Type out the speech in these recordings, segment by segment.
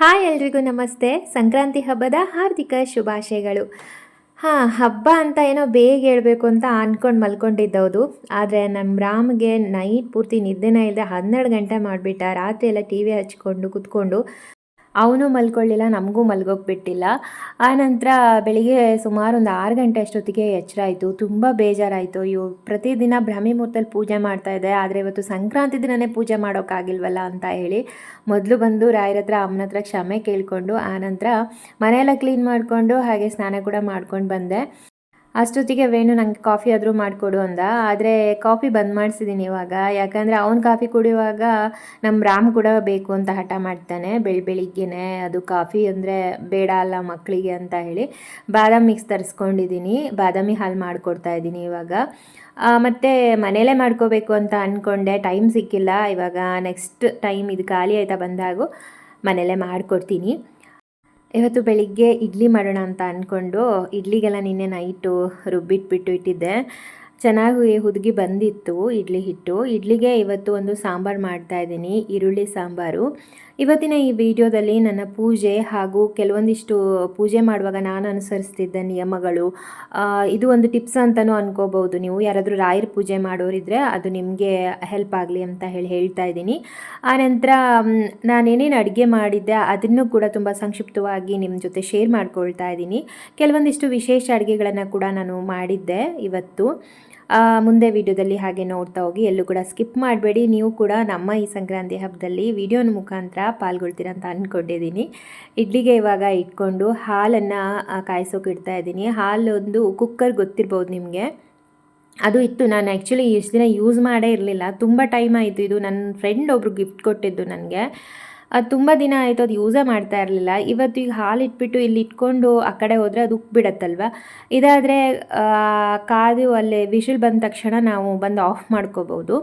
Hi ಎಲ್ರಿಗೂ ನಮಸ್ತೆ. ಸಂಕ್ರಾಂತಿ ಹಬ್ಬದ ಹಾರ್ದಿಕ ಶುಭಾಶಯಗಳು. ಹಾಂ, ಹಬ್ಬ ಅಂತ ಏನೋ ಬೇಗ ಹೇಳಬೇಕು ಅಂತ ಅಂದ್ಕೊಂಡು ಮಲ್ಕೊಂಡಿದ್ದೌದು ಆದರೆ ನಮ್ಮ ರಾಮ್ಗೆ ನೈಟ್ ಪೂರ್ತಿ ನಿದ್ದೆನೇ ಇಲ್ಲದೆ ಹನ್ನೆರಡು ಗಂಟೆ ಮಾಡಿಬಿಟ್ಟ, ರಾತ್ರಿ ಎಲ್ಲ ಟಿ ವಿ ಹಚ್ಕೊಂಡು ಕೂತ್ಕೊಂಡು ಅವನು ಮಲ್ಕೊಳ್ಳಿಲ್ಲ, ನಮಗೂ ಮಲ್ಗೋಕೆ ಬಿಟ್ಟಿಲ್ಲ ಆನಂತರ ಬೆಳಿಗ್ಗೆ ಸುಮಾರು ಒಂದು ಆರು ಗಂಟೆ ಅಷ್ಟೊತ್ತಿಗೆ ಎಚ್ಚರ ಆಯಿತು ತುಂಬ ಬೇಜಾರಾಯಿತು. ಇವು ಪ್ರತಿದಿನ ಬ್ರಹ್ಮಿ ಮುಹೂರ್ತಲ್ಲಿ ಪೂಜೆ ಮಾಡ್ತಾ ಇದೆ ಆದರೆ ಇವತ್ತು ಸಂಕ್ರಾಂತಿ ದಿನನೇ ಪೂಜೆ ಮಾಡೋಕ್ಕಾಗಿಲ್ವಲ್ಲ ಅಂತ ಹೇಳಿ ಮೊದಲು ಬಂದು ರಾಯರ ಹತ್ರ, ಅಮ್ಮನ ಹತ್ರ ಕ್ಷಮೆ ಕೇಳಿಕೊಂಡು ಆನಂತರ ಮನೆಯೆಲ್ಲ ಕ್ಲೀನ್ ಮಾಡಿಕೊಂಡು ಹಾಗೆ ಸ್ನಾನ ಕೂಡ ಮಾಡ್ಕೊಂಡು ಬಂದೆ. ಅಷ್ಟೊತ್ತಿಗೆ ವೇಣು ನಂಗೆ ಕಾಫಿ ಆದರೂ ಮಾಡಿಕೊಡು ಅಂದ. ಆದರೆ ಕಾಫಿ ಬಂದ್ ಮಾಡಿಸಿದ್ದೀನಿ ಇವಾಗ. ಯಾಕಂದರೆ ಅವ್ನು ಕಾಫಿ ಕುಡಿಯುವಾಗ ನಮ್ಮ ರಾಮ್ ಕೂಡ ಬೇಕು ಅಂತ ಹಠ ಮಾಡ್ತಾನೆ. ಬೆಳಿ ಬೆಳಿಗ್ಗೆನೆ ಅದು ಕಾಫಿ ಅಂದರೆ ಬೇಡ ಅಲ್ಲ ಮಕ್ಕಳಿಗೆ ಅಂತ ಹೇಳಿ ಬಾದಾಮಿ ಮಿಕ್ಸ್ ತರಿಸ್ಕೊಂಡಿದ್ದೀನಿ ಬಾದಾಮಿ ಹಾಲು ಮಾಡಿಕೊಡ್ತಾ ಇದ್ದೀನಿ ಇವಾಗ. ಮತ್ತು ಮನೇಲೇ ಮಾಡ್ಕೋಬೇಕು ಅಂತ ಅಂದ್ಕೊಂಡೆ ಟೈಮ್ ಸಿಕ್ಕಿಲ್ಲ. ಇವಾಗ ನೆಕ್ಸ್ಟ್ ಟೈಮ್ ಇದು ಖಾಲಿ ಆಯ್ತಾ ಬಂದಾಗೂ ಮನೇಲೇ ಮಾಡಿಕೊಡ್ತೀನಿ. ಇವತ್ತು ಬೆಳಿಗ್ಗೆ ಇಡ್ಲಿ ಮಾಡೋಣ ಅಂತ ಅಂದ್ಕೊಂಡು ಇಡ್ಲಿಗೆಲ್ಲ ನಿನ್ನೆ ನೈಟು ರುಬ್ಬಿಟ್ಬಿಟ್ಟು ಇಟ್ಟಿದ್ದೆ. ಚೆನ್ನಾಗಿ ಹುದುಗಿ ಬಂದಿತ್ತು ಇಡ್ಲಿ ಹಿಟ್ಟು. ಇಡ್ಲಿಗೆ ಇವತ್ತು ಒಂದು ಸಾಂಬಾರು ಮಾಡ್ತಾ ಇದ್ದೀನಿ, ಈರುಳ್ಳಿ ಸಾಂಬಾರು. ಇವತ್ತಿನ ಈ ವಿಡಿಯೋದಲ್ಲಿ ನನ್ನ ಪೂಜೆ ಹಾಗೂ ಕೆಲವೊಂದಿಷ್ಟು ಪೂಜೆ ಮಾಡುವಾಗ ನಾನು ಅನುಸರಿಸ್ತಿದ್ದ ನಿಯಮಗಳು ಇದು ಒಂದು ಟಿಪ್ಸ್ ಅಂತಲೂ ಅನ್ಕೋಬಹುದು. ನೀವು ಯಾರಾದರೂ ರಾಯರ ಪೂಜೆ ಮಾಡೋರಿದ್ರೆ ಅದು ನಿಮಗೆ ಹೆಲ್ಪ್ ಆಗಲಿ ಅಂತ ಹೇಳಿ ಹೇಳ್ತಾ ಇದ್ದೀನಿ. ಆನಂತರ ನಾನೇನೇನು ಅಡುಗೆ ಮಾಡಿದ್ದೆ ಅದನ್ನು ಕೂಡ ತುಂಬ ಸಂಕ್ಷಿಪ್ತವಾಗಿ ನಿಮ್ಮ ಜೊತೆ ಶೇರ್ ಮಾಡ್ಕೊಳ್ತಾ ಇದ್ದೀನಿ. ಕೆಲವೊಂದಿಷ್ಟು ವಿಶೇಷ ಅಡುಗೆಗಳನ್ನು ಕೂಡ ನಾನು ಮಾಡಿದ್ದೆ ಇವತ್ತು. ಮುಂದೆ ವಿಡಿಯೋದಲ್ಲಿ ಹಾಗೆ ನೋಡ್ತಾ ಹೋಗಿ, ಎಲ್ಲೂ ಕೂಡ ಸ್ಕಿಪ್ ಮಾಡಬೇಡಿ. ನೀವು ಕೂಡ ನಮ್ಮ ಈ ಸಂಕ್ರಾಂತಿ ಹಬ್ಬದಲ್ಲಿ ವಿಡಿಯೋನ ಮುಖಾಂತರ ಪಾಲ್ಗೊಳ್ತೀರ ಅಂತ ಅಂದ್ಕೊಂಡಿದ್ದೀನಿ ಇಡ್ಲಿಗೆ ಇವಾಗ ಇಟ್ಕೊಂಡು ಹಾಲನ್ನು ಕಾಯಿಸೋಕೆ ಇಡ್ತಾ ಇದ್ದೀನಿ. ಹಾಲೊಂದು ಕುಕ್ಕರ್ ಗೊತ್ತಿರ್ಬೋದು ನಿಮಗೆ. ಅದು ಇತ್ತು. ನಾನು ಆ್ಯಕ್ಚುಲಿ ಇಷ್ಟು ದಿನ ಯೂಸ್ ಮಾಡೇ ಇರಲಿಲ್ಲ. ತುಂಬ ಟೈಮ್ ಆಯಿತು. ಇದು ನನ್ನ ಫ್ರೆಂಡ್ ಒಬ್ರು ಗಿಫ್ಟ್ ಕೊಟ್ಟಿದ್ದು ನನಗೆ. ಅದು ತುಂಬ ದಿನ ಆಯಿತು, ಅದು ಯೂಸೇ ಮಾಡ್ತಾ ಇರಲಿಲ್ಲ. ಇವತ್ತು ಈಗ ಹಾಲು ಇಟ್ಬಿಟ್ಟು ಇಲ್ಲಿ ಇಟ್ಕೊಂಡು ಆ ಕಡೆ ಹೋದರೆ ಅದು ಉಕ್ಬಿಡತ್ತಲ್ವ ಇದಾದರೆ ಕಾದು ಅಲ್ಲಿ ವಿಷಲ್ ಬಂದ ತಕ್ಷಣ ನಾವು ಬಂದು ಆಫ್ ಮಾಡ್ಕೋಬೋದು.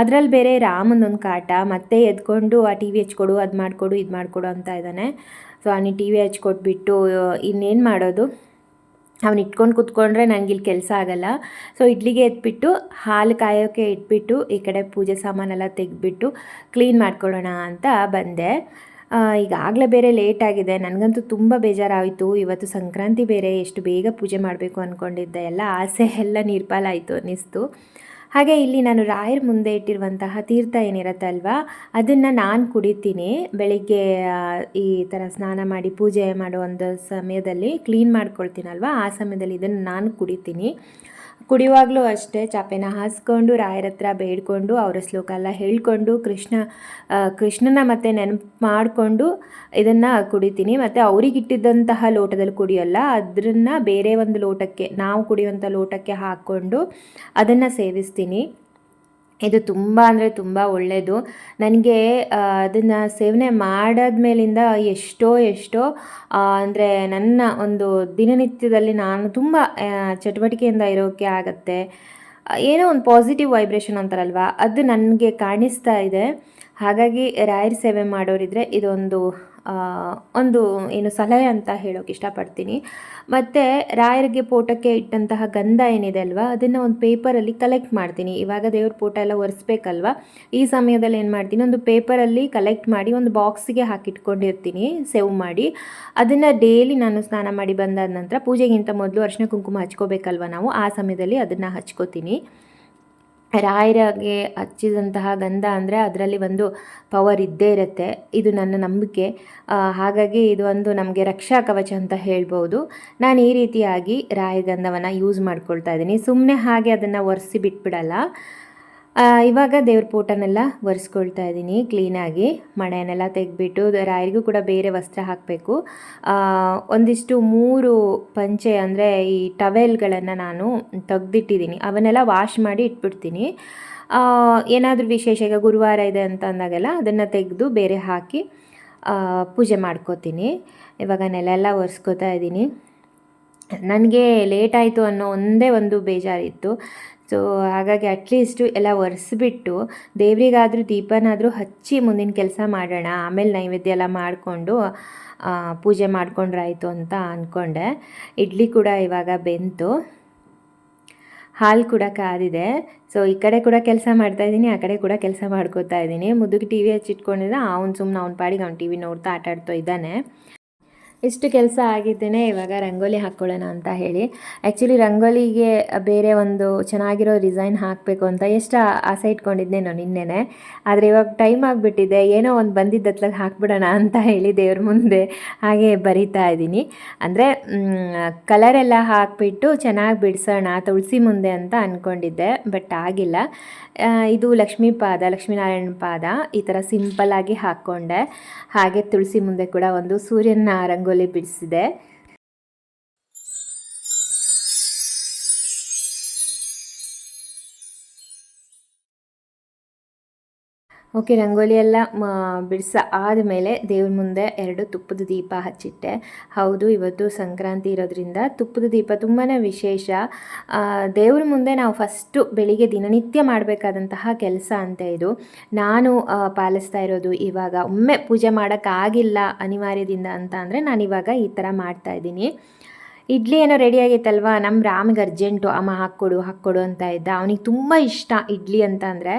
ಅದರಲ್ಲಿ ಬೇರೆ ರಾಮನೊಂದು ಕಾಟ, ಮತ್ತೆ ಎದ್ಕೊಂಡು ಆ ಟಿ ವಿ ಹಚ್ಕೊಡು, ಅದು ಮಾಡಿಕೊಡು, ಇದು ಮಾಡಿಕೊಡು ಅಂತ ಇದ್ದಾನೆ ಸೊ ಅವನಿಗೆ ಟಿ ವಿ ಹಚ್ಕೊಟ್ಬಿಟ್ಟು ಇನ್ನೇನು ಮಾಡೋದು? ಅವ್ನು ಇಟ್ಕೊಂಡು ಕೂತ್ಕೊಂಡ್ರೆ ನನಗೆ ಇಲ್ಲಿ ಕೆಲಸ ಆಗಲ್ಲ. ಸೊ ಇಡ್ಲಿಗೆ ಎತ್ಬಿಟ್ಟು, ಹಾಲು ಕಾಯೋಕ್ಕೆ ಇಟ್ಬಿಟ್ಟು, ಈ ಕಡೆ ಪೂಜೆ ಸಾಮಾನೆಲ್ಲ ತೆಗೆದ್ಬಿಟ್ಟು ಕ್ಲೀನ್ ಮಾಡ್ಕೊಳ್ಳೋಣ ಅಂತ ಬಂದೆ. ಈಗಾಗಲೇ ಬೇರೆ ಲೇಟ್ ಆಗಿದೆ. ನನಗಂತೂ ತುಂಬ ಬೇಜಾರಾಯಿತು. ಇವತ್ತು ಸಂಕ್ರಾಂತಿ ಬೇರೆ, ಎಷ್ಟು ಬೇಗ ಪೂಜೆ ಮಾಡಬೇಕು ಅಂದ್ಕೊಂಡಿದ್ದೆ ಎಲ್ಲ ಆಸೆ, ಎಲ್ಲ ನಿರ್ಪಾಲಾಯಿತು ಅನ್ನಿಸ್ತು. ಹಾಗೆ ಇಲ್ಲಿ ನಾನು ರಾಯರ ಮುಂದೆ ಇಟ್ಟಿರುವಂತಹ ತೀರ್ಥ ಏನಿರುತ್ತಲ್ವ, ಅದನ್ನು ನಾನು ಕುಡಿತೀನಿ. ಬೆಳಿಗ್ಗೆ ಈ ಥರ ಸ್ನಾನ ಮಾಡಿ ಪೂಜೆ ಮಾಡುವಂಥ ಸಮಯದಲ್ಲಿ ಕ್ಲೀನ್ ಮಾಡ್ಕೊಳ್ತೀನಲ್ವ, ಆ ಸಮಯದಲ್ಲಿ ಇದನ್ನು ನಾನು ಕುಡಿತೀನಿ. ಕುಡಿಯುವಾಗಲೂ ಅಷ್ಟೇ ಚಾಪೆನ ಹಾಸ್ಕೊಂಡು, ರಾಯರ ಹತ್ರ ಬೇಡ್ಕೊಂಡು, ಅವರ ಶ್ಲೋಕ ಎಲ್ಲ ಹೇಳ್ಕೊಂಡು, ಕೃಷ್ಣ ಕೃಷ್ಣನ ಮತ್ತೆ ನೆನಪು ಮಾಡಿಕೊಂಡು ಇದನ್ನು ಕುಡಿತೀನಿ. ಮತ್ತು ಅವರಿಗಿಟ್ಟಿದ್ದಂತಹ ಲೋಟದಲ್ಲಿ ಕುಡಿಯೋಲ್ಲ ಅದನ್ನು ಬೇರೆ ಒಂದು ಲೋಟಕ್ಕೆ, ನಾವು ಕುಡಿಯುವಂಥ ಲೋಟಕ್ಕೆ ಹಾಕ್ಕೊಂಡು ಅದನ್ನು ಸೇವಿಸ್ತೀನಿ. ಇದು ತುಂಬ ಅಂದರೆ ತುಂಬ ಒಳ್ಳೆಯದು ನನಗೆ ಅದನ್ನು ಸೇವನೆ ಮಾಡಾದ್ಮೇಲಿಂದ ಎಷ್ಟೋ ಎಷ್ಟೋ ಅಂದರೆ ನನ್ನ ಒಂದು ದಿನನಿತ್ಯದಲ್ಲಿ ನಾನು ತುಂಬ ಚಟುವಟಿಕೆಯಿಂದ ಇರೋಕ್ಕೆ ಆಗುತ್ತೆ. ಏನೋ ಒಂದು ಪಾಸಿಟಿವ್ ವೈಬ್ರೇಷನ್ ಅಂತಾರಲ್ವ? ಅದು ನನಗೆ ಕಾಣಿಸ್ತಾ ಇದೆ. ಹಾಗಾಗಿ ರಾಯರ ಸೇವೆ ಮಾಡೋರಿದ್ರೆ ಇದೊಂದು ಒಂದು ಏನು ಸಲಹೆ ಅಂತ ಹೇಳೋಕೆ ಇಷ್ಟಪಡ್ತೀನಿ. ಮತ್ತು ರಾಯರಿಗೆ ಪೋಟಕ್ಕೆ ಇಟ್ಟಂತಹ ಗಂಧ ಏನಿದೆ ಅಲ್ವಾ, ಅದನ್ನು ಒಂದು ಪೇಪರಲ್ಲಿ ಕಲೆಕ್ಟ್ ಮಾಡ್ತೀನಿ. ಇವಾಗ ದೇವ್ರ ಫೋಟೋ ಎಲ್ಲ ಒರೆಸ್ಬೇಕಲ್ವ, ಈ ಸಮಯದಲ್ಲಿ ಏನು ಮಾಡ್ತೀನಿ, ಒಂದು ಪೇಪರಲ್ಲಿ ಕಲೆಕ್ಟ್ ಮಾಡಿ ಒಂದು ಬಾಕ್ಸಿಗೆ ಹಾಕಿಟ್ಕೊಂಡಿರ್ತೀನಿ ಸೇವ್ ಮಾಡಿ. ಅದನ್ನು ಡೈಲಿ ನಾನು ಸ್ನಾನ ಮಾಡಿ ಬಂದಾದ ನಂತರ ಪೂಜೆಗಿಂತ ಮೊದಲು ಅರ್ಶಿನ ಕುಂಕುಮ ಹಚ್ಕೋಬೇಕಲ್ವ ನಾವು, ಆ ಸಮಯದಲ್ಲಿ ಅದನ್ನು ಹಚ್ಕೋತೀನಿ. ರಾಯರಿಗೆ ಹಚ್ಚಿದಂತಹ ಗಂಧ ಅಂದರೆ ಅದರಲ್ಲಿ ಒಂದು ಪವರ್ ಇದ್ದೇ ಇರುತ್ತೆ. ಇದು ನನ್ನ ನಂಬಿಕೆ. ಹಾಗಾಗಿ ಇದು ಒಂದು ನಮಗೆ ರಕ್ಷಾ ಕವಚ ಅಂತ ಹೇಳ್ಬೋದು. ನಾನು ಈ ರೀತಿಯಾಗಿ ರಾಯ ಗಂಧವನ್ನು ಯೂಸ್ ಮಾಡ್ಕೊಳ್ತಾ ಇದ್ದೀನಿ. ಸುಮ್ಮನೆ ಹಾಗೆ ಅದನ್ನು ಒರೆಸಿ ಬಿಟ್ಬಿಡಲ್ಲ. ಇವಾಗ ದೇವ್ರ ಪೋಟನೆಲ್ಲ ಒರೆಸ್ಕೊಳ್ತಾ ಇದ್ದೀನಿ ಕ್ಲೀನಾಗಿ ಮಣೆಯನ್ನೆಲ್ಲ ತೆಗೆದ್ಬಿಟ್ಟು ರಾಯರಿಗೂ ಕೂಡ ಬೇರೆ ವಸ್ತ್ರ ಹಾಕಬೇಕು. ಒಂದಿಷ್ಟು ಮೂರು ಪಂಚೆ ಅಂದರೆ ಈ ಟವೆಲ್ಗಳನ್ನು ನಾನು ತೆಗೆದಿಟ್ಟಿದ್ದೀನಿ. ಅವನ್ನೆಲ್ಲ ವಾಶ್ ಮಾಡಿ ಇಟ್ಬಿಡ್ತೀನಿ. ಏನಾದರೂ ವಿಶೇಷ, ಈಗ ಗುರುವಾರ ಇದೆ ಅಂತ ಅಂದಾಗೆಲ್ಲ ಅದನ್ನು ತೆಗೆದು ಬೇರೆ ಹಾಕಿ ಪೂಜೆ ಮಾಡ್ಕೋತೀನಿ. ಇವಾಗ ನೆಲ ಎಲ್ಲ ಒರೆಸ್ಕೋತಾ ಇದ್ದೀನಿ. ನನಗೆ ಲೇಟ್ ಆಯಿತು ಅನ್ನೋ ಒಂದೇ ಒಂದು ಬೇಜಾರಿತ್ತು. ಸೊ ಹಾಗಾಗಿ ಅಟ್ಲೀಸ್ಟು ಎಲ್ಲ ಒರೆಸ್ಬಿಟ್ಟು ದೇವರಿಗಾದರೂ ದೀಪನಾದರೂ ಹಚ್ಚಿ ಮುಂದಿನ ಕೆಲಸ ಮಾಡೋಣ, ಆಮೇಲೆ ನೈವೇದ್ಯ ಎಲ್ಲ ಮಾಡಿಕೊಂಡು ಪೂಜೆ ಮಾಡಿಕೊಂಡ್ರಾಯ್ತು ಅಂತ ಅಂದ್ಕೊಂಡೆ ಇಡ್ಲಿ ಕೂಡ ಇವಾಗ ಬೆಂತು. ಹಾಲು ಕೂಡ ಕಾದಿದೆ. ಸೊ ಈ ಕಡೆ ಕೂಡ ಕೆಲಸ ಮಾಡ್ತಾ ಇದ್ದೀನಿ, ಆ ಕಡೆ ಕೂಡ ಕೆಲಸ ಮಾಡ್ಕೋತಾ ಇದ್ದೀನಿ. ಮುದುಗೆ ಟಿ ವಿ ಹಚ್ಚಿಟ್ಕೊಂಡಿದ್ದ ಅವ್ನು ಸುಮ್ಮನೆ ಅವ್ನ ಪಾಡಿಗೆ ಅವ್ನು ಟಿ ವಿ ನೋಡ್ತಾ ಆಟಾಡ್ತಾ ಇದ್ದಾನೆ. ಇಷ್ಟು ಕೆಲಸ ಆಗಿದ್ದೇನೆ, ಇವಾಗ ರಂಗೋಲಿ ಹಾಕ್ಕೊಳ್ಳೋಣ ಅಂತ ಹೇಳಿ. ಆ್ಯಕ್ಚುಲಿ ರಂಗೋಲಿಗೆ ಬೇರೆ ಒಂದು ಚೆನ್ನಾಗಿರೋ ಡಿಸೈನ್ ಹಾಕಬೇಕು ಅಂತ ಎಷ್ಟು ಆಸೆ ಇಟ್ಕೊಂಡಿದ್ದೆ ನಾನು ನಿನ್ನೆನೆ. ಆದರೆ ಇವಾಗ ಟೈಮ್ ಆಗಿಬಿಟ್ಟಿದೆ, ಏನೋ ಒಂದು ಬಂದಿದ್ದತ್ಲಾಗ ಹಾಕ್ಬಿಡೋಣ ಅಂತ ಹೇಳಿ ದೇವ್ರ ಮುಂದೆ ಹಾಗೆ ಬರಿತಾ ಇದ್ದೀನಿ. ಅಂದರೆ ಕಲರೆಲ್ಲ ಹಾಕಿಬಿಟ್ಟು ಚೆನ್ನಾಗಿ ಬಿಡಿಸೋಣ, ತುಳಸಿ ಮುಂದೆ ಅಂತ ಅಂದ್ಕೊಂಡಿದ್ದೆ ಬಟ್ ಆಗಿಲ್ಲ. ಇದು ಲಕ್ಷ್ಮೀ ಪಾದ, ಲಕ್ಷ್ಮೀನಾರಾಯಣ ಪಾದ, ಈ ಥರ ಸಿಂಪಲ್ಲಾಗಿ ಹಾಕ್ಕೊಂಡೆ. ಹಾಗೆ ತುಳಸಿ ಮುಂದೆ ಕೂಡ ಒಂದು ಸೂರ್ಯನ ರಂಗೋಲಿ ಬಿಡಿಸಿದೆ ಓಕೆ ರಂಗೋಲಿ ಎಲ್ಲ ಬಿಡಿಸ ಆದಮೇಲೆ ದೇವ್ರ ಮುಂದೆ ಎರಡು ತುಪ್ಪದ ದೀಪ ಹಚ್ಚಿಟ್ಟೆ. ಹೌದು, ಇವತ್ತು ಸಂಕ್ರಾಂತಿ ಇರೋದ್ರಿಂದ ತುಪ್ಪದ ದೀಪ ತುಂಬಾ ವಿಶೇಷ. ದೇವ್ರ ಮುಂದೆ ನಾವು ಫಸ್ಟು ಬೆಳಿಗ್ಗೆ ದಿನನಿತ್ಯ ಮಾಡಬೇಕಾದಂತಹ ಕೆಲಸ ಅಂತ ಇದು. ನಾನು ಪಾಲಿಸ್ತಾ ಇರೋದು ಇವಾಗ ಒಮ್ಮೆ ಪೂಜೆ ಮಾಡೋಕ್ಕಾಗಿಲ್ಲ ಅನಿವಾರ್ಯದಿಂದ ಅಂತ ಅಂದರೆ ನಾನು ಇವಾಗ ಈ ಥರ ಮಾಡ್ತಾ ಇದ್ದೀನಿ. ಇಡ್ಲಿ ಏನೋ ರೆಡಿ ಆಗೈತಲ್ವಾ? ನಮ್ಮ ರಾಮಿಗೆ ಅರ್ಜೆಂಟು ಅಮ್ಮ ಹಾಕ್ಕೊಡು ಹಾಕ್ಕೊಡು ಅಂತ ಇದ್ದ. ಅವನಿಗೆ ತುಂಬ ಇಷ್ಟ ಇಡ್ಲಿ ಅಂತ ಅಂದರೆ.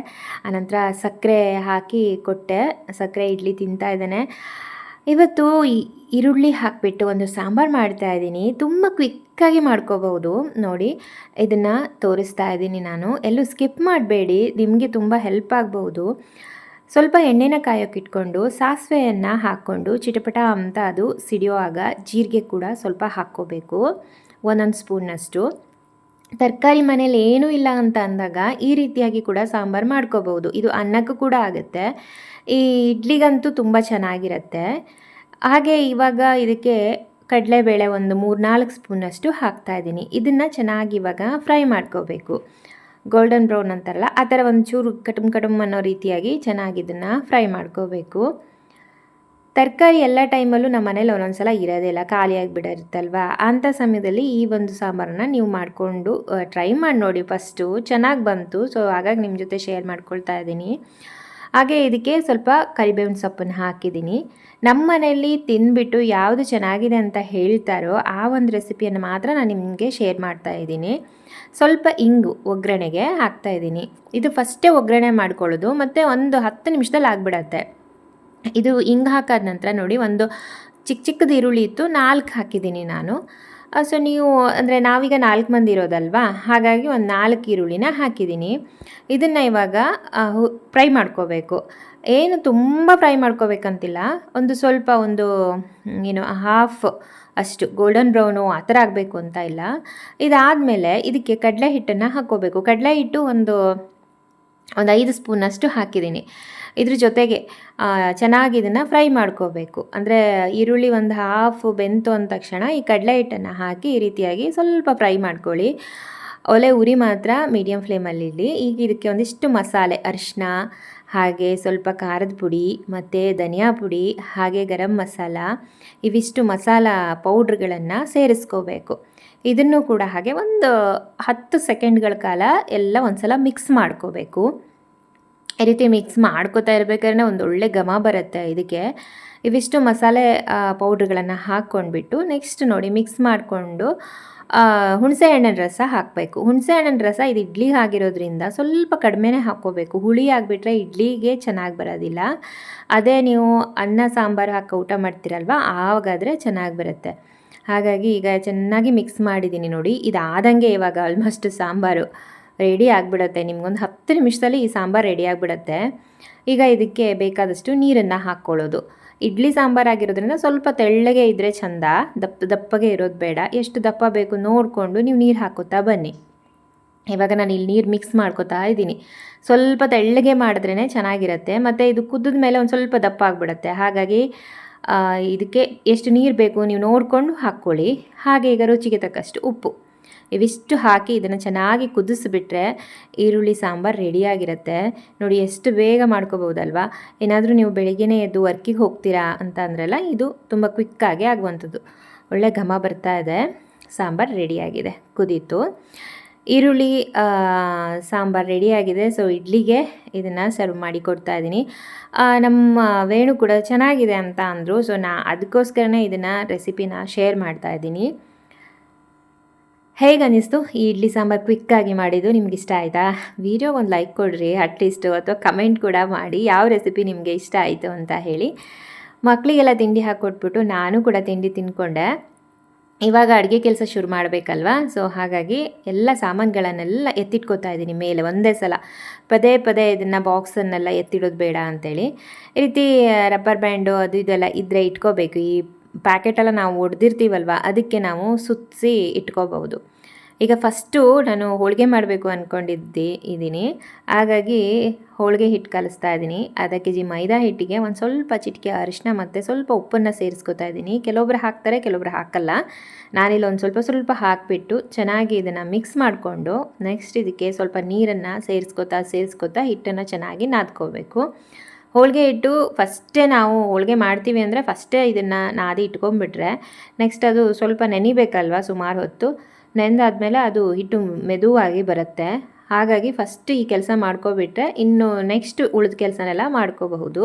ಆನಂತರ ಸಕ್ಕರೆ ಹಾಕಿ ಕೊಟ್ಟೆ. ಸಕ್ಕರೆ ಇಡ್ಲಿ ತಿಂತಾ ಇದ್ದಾನೆ. ಇವತ್ತು ಈರುಳ್ಳಿ ಹಾಕಿಬಿಟ್ಟು ಒಂದು ಸಾಂಬಾರು ಮಾಡ್ತಾ ಇದ್ದೀನಿ. ತುಂಬ ಕ್ವಿಕ್ಕಾಗಿ ಮಾಡ್ಕೋಬಹುದು. ನೋಡಿ, ಇದನ್ನು ತೋರಿಸ್ತಾ ಇದ್ದೀನಿ ನಾನು. ಎಲ್ಲೂ ಸ್ಕಿಪ್ ಮಾಡಬೇಡಿ. ನಿಮಗೆ ತುಂಬ ಹೆಲ್ಪ್ ಆಗ್ಬೋದು ಸ್ವಲ್ಪ ಎಣ್ಣೆನ ಕಾಯೋಕೆ ಇಟ್ಕೊಂಡು ಸಾಸಿವೆಯನ್ನು ಹಾಕ್ಕೊಂಡು ಚಿಟಪಟ ಅಂತ ಅದು ಸಿಡಿಯುವಾಗ ಜೀರಿಗೆ ಕೂಡ ಸ್ವಲ್ಪ ಹಾಕ್ಕೋಬೇಕು. ಒಂದೊಂದು ಸ್ಪೂನ್ನಷ್ಟು ತರಕಾರಿ ಮನೇಲಿ ಏನೂ ಇಲ್ಲ ಅಂತ ಅಂದಾಗ ಈ ರೀತಿಯಾಗಿ ಕೂಡ ಸಾಂಬಾರು ಮಾಡ್ಕೋಬಹುದು ಇದು ಅನ್ನಕ್ಕೂ ಕೂಡ ಆಗುತ್ತೆ. ಈ ಇಡ್ಲಿಗಂತೂ ತುಂಬ ಚೆನ್ನಾಗಿರುತ್ತೆ. ಹಾಗೆ ಇವಾಗ ಇದಕ್ಕೆ ಕಡಲೆಬೇಳೆ ಒಂದು ಮೂರು ನಾಲ್ಕು ಸ್ಪೂನಷ್ಟು ಹಾಕ್ತಾ ಇದ್ದೀನಿ. ಇದನ್ನು ಚೆನ್ನಾಗಿ ಇವಾಗ ಫ್ರೈ ಮಾಡ್ಕೋಬೇಕು. ಗೋಲ್ಡನ್ ಬ್ರೌನ್ ಅಂತಾರಲ್ಲ, ಆ ಥರ ಒಂಚೂರು ಕಟುಮ್ ಕಟುಮ್ ಅನ್ನೋ ರೀತಿಯಾಗಿ ಚೆನ್ನಾಗಿ ಇದನ್ನು ಫ್ರೈ ಮಾಡ್ಕೋಬೇಕು. ತರಕಾರಿ ಎಲ್ಲ ಟೈಮಲ್ಲೂ ನಮ್ಮ ಮನೇಲಿ ಒಂದೊಂದ್ಸಲ ಇರೋದೇ ಇಲ್ಲ ಖಾಲಿಯಾಗಿ ಬಿಡೋರುತ್ತಲ್ವಾ ಅಂಥ ಸಮಯದಲ್ಲಿ ಈ ಒಂದು ಸಾಂಬಾರನ್ನ ನೀವು ಮಾಡಿಕೊಂಡು ಟ್ರೈ ಮಾಡಿ ನೋಡಿ ಫಸ್ಟು ಚೆನ್ನಾಗಿ ಬಂತು ಸೊ ಹಾಗಾಗಿ ನಿಮ್ಮ ಜೊತೆ ಶೇರ್ ಮಾಡ್ಕೊಳ್ತಾ ಇದ್ದೀನಿ. ಹಾಗೆ ಇದಕ್ಕೆ ಸ್ವಲ್ಪ ಕರಿಬೇವಿನ ಸೊಪ್ಪನ್ನು ಹಾಕಿದ್ದೀನಿ. ನಮ್ಮ ಮನೆಯಲ್ಲಿ ತಿಂದ್ಬಿಟ್ಟು ಯಾವುದು ಚೆನ್ನಾಗಿದೆ ಅಂತ ಹೇಳ್ತಾರೋ ಆ ಒಂದು ರೆಸಿಪಿಯನ್ನು ಮಾತ್ರ ನಾನು ನಿಮಗೆ ಶೇರ್ ಮಾಡ್ತಾ ಇದ್ದೀನಿ. ಸ್ವಲ್ಪ ಇಂಗು ಒಗ್ಗರಣೆಗೆ ಹಾಕ್ತಾ ಇದ್ದೀನಿ. ಇದು ಫಸ್ಟೇ ಒಗ್ಗರಣೆ ಮಾಡ್ಕೊಳ್ಳೋದು, ಮತ್ತು ಒಂದು ಹತ್ತು ನಿಮಿಷದಲ್ಲಿ ಆಗಿಬಿಡತ್ತೆ. ಇದು ಹಿಂಗೆ ಹಾಕಾದ ನಂತರ ನೋಡಿ ಒಂದು ಚಿಕ್ಕ ಚಿಕ್ಕದು ಈರುಳ್ಳಿ ಇತ್ತು, ನಾಲ್ಕು ಹಾಕಿದ್ದೀನಿ ನಾನು. ಸೊ ನೀವು, ಅಂದರೆ ನಾವೀಗ ನಾಲ್ಕು ಮಂದಿ ಇರೋದಲ್ವಾ? ಹಾಗಾಗಿ ಒಂದು ನಾಲ್ಕು ಈರುಳ್ಳಿನ ಹಾಕಿದ್ದೀನಿ. ಇದನ್ನು ಇವಾಗ ಫ್ರೈ ಮಾಡ್ಕೋಬೇಕು. ಏನು ತುಂಬ ಫ್ರೈ ಮಾಡ್ಕೋಬೇಕಂತಿಲ್ಲ. ಒಂದು ಸ್ವಲ್ಪ ಒಂದು ಏನು, ಹಾಫ್ ಅಷ್ಟು ಗೋಲ್ಡನ್ ಬ್ರೌನು ಆ ಥರ ಆಗಬೇಕು ಅಂತ ಇಲ್ಲ. ಇದಾದಮೇಲೆ ಇದಕ್ಕೆ ಕಡಲೆ ಹಿಟ್ಟನ್ನು ಹಾಕ್ಕೋಬೇಕು. ಕಡಲೆ ಹಿಟ್ಟು ಒಂದು ಒಂದು ಐದು ಸ್ಪೂನಷ್ಟು ಹಾಕಿದ್ದೀನಿ. ಇದ್ರ ಜೊತೆಗೆ ಚೆನ್ನಾಗಿ ಇದನ್ನು ಫ್ರೈ ಮಾಡ್ಕೋಬೇಕು. ಅಂದರೆ ಈರುಳ್ಳಿ ಒಂದು ಹಾಫ್ ಬೆಂತು ಅಂದ ತಕ್ಷಣ ಈ ಕಡಲೆ ಹಿಟ್ಟನ್ನು ಹಾಕಿ ಈ ರೀತಿಯಾಗಿ ಸ್ವಲ್ಪ ಫ್ರೈ ಮಾಡ್ಕೊಳ್ಳಿ. ಒಲೆ ಉರಿ ಮಾತ್ರ ಮೀಡಿಯಮ್ ಇಲ್ಲಿ ಈಗ ಇದಕ್ಕೆ ಒಂದಿಷ್ಟು ಮಸಾಲೆ, ಅರಿಶಿನ, ಹಾಗೆ ಸ್ವಲ್ಪ ಖಾರದ ಪುಡಿ, ಮತ್ತು ಧನಿಯಾ ಪುಡಿ, ಹಾಗೆ ಗರಂ ಮಸಾಲ, ಇವಿಷ್ಟು ಮಸಾಲ ಪೌಡ್ರ್ಗಳನ್ನು ಸೇರಿಸ್ಕೋಬೇಕು. ಇದನ್ನು ಕೂಡ ಹಾಗೆ ಒಂದು ಹತ್ತು ಸೆಕೆಂಡ್ಗಳ ಕಾಲ ಎಲ್ಲ ಒಂದು ಸಲ ಮಿಕ್ಸ್ ಮಾಡ್ಕೋಬೇಕು. ಈ ರೀತಿ ಮಿಕ್ಸ್ ಮಾಡ್ಕೋತಾ ಇರಬೇಕಾದ್ರೆ ಒಂದು ಒಳ್ಳೆ ಘಮ ಬರುತ್ತೆ ಇದಕ್ಕೆ. ಇವಿಷ್ಟು ಮಸಾಲೆ ಪೌಡ್ರ್ಗಳನ್ನು ಹಾಕ್ಕೊಂಡ್ಬಿಟ್ಟು ನೆಕ್ಸ್ಟ್ ನೋಡಿ ಮಿಕ್ಸ್ ಮಾಡಿಕೊಂಡು ಹುಣಸೆ ಹಣ್ಣಿನ ರಸ ಹಾಕಬೇಕು. ಹುಣಸೆ ಹಣ್ಣಿನ ರಸ ಇದು ಇಡ್ಲಿ ಆಗಿರೋದ್ರಿಂದ ಸ್ವಲ್ಪ ಕಡಿಮೆನೇ ಹಾಕ್ಕೋಬೇಕು. ಹುಳಿ ಆಗಿಬಿಟ್ರೆ ಇಡ್ಲಿಗೆ ಚೆನ್ನಾಗಿ ಬರೋದಿಲ್ಲ. ಅದೇ ನೀವು ಅನ್ನ, ಸಾಂಬಾರು ಹಾಕಿ ಊಟ ಮಾಡ್ತೀರಲ್ವ, ಆವಾಗಾದರೆ ಚೆನ್ನಾಗಿ ಬರುತ್ತೆ. ಹಾಗಾಗಿ ಈಗ ಚೆನ್ನಾಗಿ ಮಿಕ್ಸ್ ಮಾಡಿದ್ದೀನಿ ನೋಡಿ. ಇದಾದಂಗೆ ಇವಾಗ ಆಲ್ಮೋಸ್ಟ್ ಸಾಂಬಾರು. ರೆಡಿ ಆಗಿಬಿಡುತ್ತೆ. ನಿಮ್ಗೊಂದು ಹತ್ತು ನಿಮಿಷದಲ್ಲಿ ಈ ಸಾಂಬಾರು ರೆಡಿ ಆಗಿಬಿಡುತ್ತೆ. ಈಗ ಇದಕ್ಕೆ ಬೇಕಾದಷ್ಟು ನೀರನ್ನು ಹಾಕ್ಕೊಳ್ಳೋದು. ಇಡ್ಲಿ ಸಾಂಬಾರು ಆಗಿರೋದ್ರಿಂದ ಸ್ವಲ್ಪ ತೆಳ್ಳಗೆ ಇದ್ದರೆ ಚಂದ. ದಪ್ಪ, ದಪ್ಪಗೆ ಇರೋದು ಬೇಡ. ಎಷ್ಟು ದಪ್ಪ ಬೇಕು ನೋಡಿಕೊಂಡು ನೀವು ನೀರು ಹಾಕೋತಾ ಬನ್ನಿ. ಇವಾಗ ನಾನು ಇಲ್ಲಿ ನೀರು ಮಿಕ್ಸ್ ಮಾಡ್ಕೊತಾ ಇದ್ದೀನಿ. ಸ್ವಲ್ಪ ತೆಳ್ಳಗೆ ಮಾಡಿದ್ರೇ ಚೆನ್ನಾಗಿರುತ್ತೆ. ಮತ್ತು ಇದು ಕುದ್ದ ಮೇಲೆ ಒಂದು ಸ್ವಲ್ಪ ದಪ್ಪ ಆಗಿಬಿಡುತ್ತೆ. ಹಾಗಾಗಿ ಇದಕ್ಕೆ ಎಷ್ಟು ನೀರು ಬೇಕು ನೀವು ನೋಡಿಕೊಂಡು ಹಾಕ್ಕೊಳ್ಳಿ. ಹಾಗೆ ಈಗ ರುಚಿಗೆ ತಕ್ಕಷ್ಟು ಉಪ್ಪು. ಇವಿಷ್ಟು ಹಾಕಿ ಇದನ್ನು ಚೆನ್ನಾಗಿ ಕುದಿಸ್ಬಿಟ್ರೆ ಈರುಳ್ಳಿ, ಸಾಂಬಾರು ರೆಡಿಯಾಗಿರುತ್ತೆ. ನೋಡಿ, ಎಷ್ಟು ಬೇಗ ಮಾಡ್ಕೋಬೋದಲ್ವಾ ಏನಾದರೂ ನೀವು ಬೆಳಿಗ್ಗೆನೇ ಎದ್ದು ವರ್ಕಿಗೆ ಹೋಗ್ತೀರಾ ಅಂತ ಅಂದ್ರಲ್ಲ, ಇದು ತುಂಬ ಕ್ವಿಕ್ಕಾಗಿ ಆಗುವಂಥದ್ದು. ಒಳ್ಳೆ ಘಮ ಬರ್ತಾ ಇದೆ. ಸಾಂಬಾರು ರೆಡಿಯಾಗಿದೆ. ಕುದೀತು. ಈರುಳ್ಳಿ ಸಾಂಬಾರು ರೆಡಿಯಾಗಿದೆ. ಸೊ ಇಡ್ಲಿಗೆ ಇದನ್ನು ಸರ್ವ್ ಮಾಡಿ ಕೊಡ್ತಾ ಇದ್ದೀನಿ ನಮ್ಮ ವೇಣು ಕೂಡ ಚೆನ್ನಾಗಿದೆ ಅಂತ ಅಂದರು. ಸೊ ನಾ ಅದಕ್ಕೋಸ್ಕರನೇ ಇದನ್ನು ರೆಸಿಪಿನ ಶೇರ್ ಮಾಡ್ತಾ ಇದ್ದೀನಿ ಹೇಗೆ ಅನ್ನಿಸ್ತು ಈ ಇಡ್ಲಿ ಸಾಂಬಾರು ಕ್ವಿಕ್ಕಾಗಿ ಮಾಡಿದ್ದು ನಿಮ್ಗೆ ಇಷ್ಟ ಆಯಿತಾ? ವಿಡಿಯೋ ಒಂದು ಲೈಕ್ ಕೊಡ್ರಿ ಅಟ್ಲೀಸ್ಟು ಅಥವಾ ಕಮೆಂಟ್ ಕೂಡ ಮಾಡಿ, ಯಾವ ರೆಸಿಪಿ ನಿಮಗೆ ಇಷ್ಟ ಆಯಿತು ಅಂತ ಹೇಳಿ. ಮಕ್ಕಳಿಗೆಲ್ಲ ತಿಂಡಿ ಹಾಕ್ಕೊಟ್ಬಿಟ್ಟು ನಾನು ಕೂಡ ತಿಂಡಿ ತಿಂದ್ಕೊಂಡೆ ಇವಾಗ ಅಡುಗೆ ಕೆಲಸ ಶುರು ಮಾಡಬೇಕಲ್ವಾ? ಸೊ ಹಾಗಾಗಿ ಎಲ್ಲ ಸಾಮಾನುಗಳನ್ನೆಲ್ಲ ಎತ್ತಿಟ್ಕೋತಾ ಇದ್ದೀನಿ ಮೇಲೆ, ಒಂದೇ ಸಲ. ಪದೇ ಪದೇ ಇದನ್ನು ಬಾಕ್ಸನ್ನೆಲ್ಲ ಎತ್ತಿಡೋದು ಬೇಡ ಅಂಥೇಳಿ ಈ ರೀತಿ ರಬ್ಬರ್ ಬ್ಯಾಂಡು ಅದು ಇದೆಲ್ಲ ಇದ್ದರೆ ಇಟ್ಕೋಬೇಕು. ಈ ಪ್ಯಾಕೆಟೆಲ್ಲ ನಾವು ಒಡೆದಿರ್ತೀವಲ್ವ, ಅದಕ್ಕೆ ನಾವು ಸುತ್ತಿಸಿ ಇಟ್ಕೋಬಹುದು. ಈಗ ಫಸ್ಟು ನಾನು ಹೋಳಿಗೆ ಮಾಡಬೇಕು ಅಂದ್ಕೊಂಡಿದ್ದೆ ಇದ್ದೀನಿ. ಹಾಗಾಗಿ ಹೋಳಿಗೆ ಹಿಟ್ಟು ಕಲಿಸ್ತಾ ಇದ್ದೀನಿ. ಅರ್ಧ ಕೆ ಜಿ ಮೈದಾ ಹಿಟ್ಟಿಗೆ ಒಂದು ಸ್ವಲ್ಪ ಚಿಟಿಕೆ ಅರಿಶಿನ ಮತ್ತು ಸ್ವಲ್ಪ ಉಪ್ಪನ್ನು ಸೇರಿಸ್ಕೊತಾ ಇದ್ದೀನಿ. ಕೆಲವೊಬ್ರು ಹಾಕ್ತಾರೆ, ಕೆಲವೊಬ್ರು ಹಾಕಲ್ಲ. ನಾನಿಲ್ಲಿ ಒಂದು ಸ್ವಲ್ಪ ಸ್ವಲ್ಪ ಹಾಕಿಬಿಟ್ಟು ಚೆನ್ನಾಗಿ ಇದನ್ನು ಮಿಕ್ಸ್ ಮಾಡಿಕೊಂಡು ನೆಕ್ಸ್ಟ್ ಇದಕ್ಕೆ ಸ್ವಲ್ಪ ನೀರನ್ನು ಸೇರಿಸ್ಕೊತಾ ಸೇರಿಸ್ಕೊತಾ ಹಿಟ್ಟನ್ನು ಚೆನ್ನಾಗಿ ನಾದ್ಕೋಬೇಕು. ಹೋಳಿಗೆ ಹಿಟ್ಟು ಫಸ್ಟೇ ನಾವು ಹೋಳಿಗೆ ಮಾಡ್ತೀವಿ ಅಂದರೆ ಫಸ್ಟೇ ಇದನ್ನು ನಾದಿ ಇಟ್ಕೊಂಡ್ಬಿಟ್ರೆ ನೆಕ್ಸ್ಟ್ ಅದು ಸ್ವಲ್ಪ ನೆನಿಬೇಕಲ್ವ ಸುಮಾರು ಹೊತ್ತು. ನೆನೆದಾದ್ಮೇಲೆ ಅದು ಹಿಟ್ಟು ಮೆದುವಾಗಿ ಬರುತ್ತೆ. ಹಾಗಾಗಿ ಫಸ್ಟ್ ಈ ಕೆಲಸ ಮಾಡ್ಕೊಬಿಟ್ರೆ ಇನ್ನು ನೆಕ್ಸ್ಟ್ ಉಳಿದ ಕೆಲಸನೆಲ್ಲ ಮಾಡ್ಕೋಬಹುದು.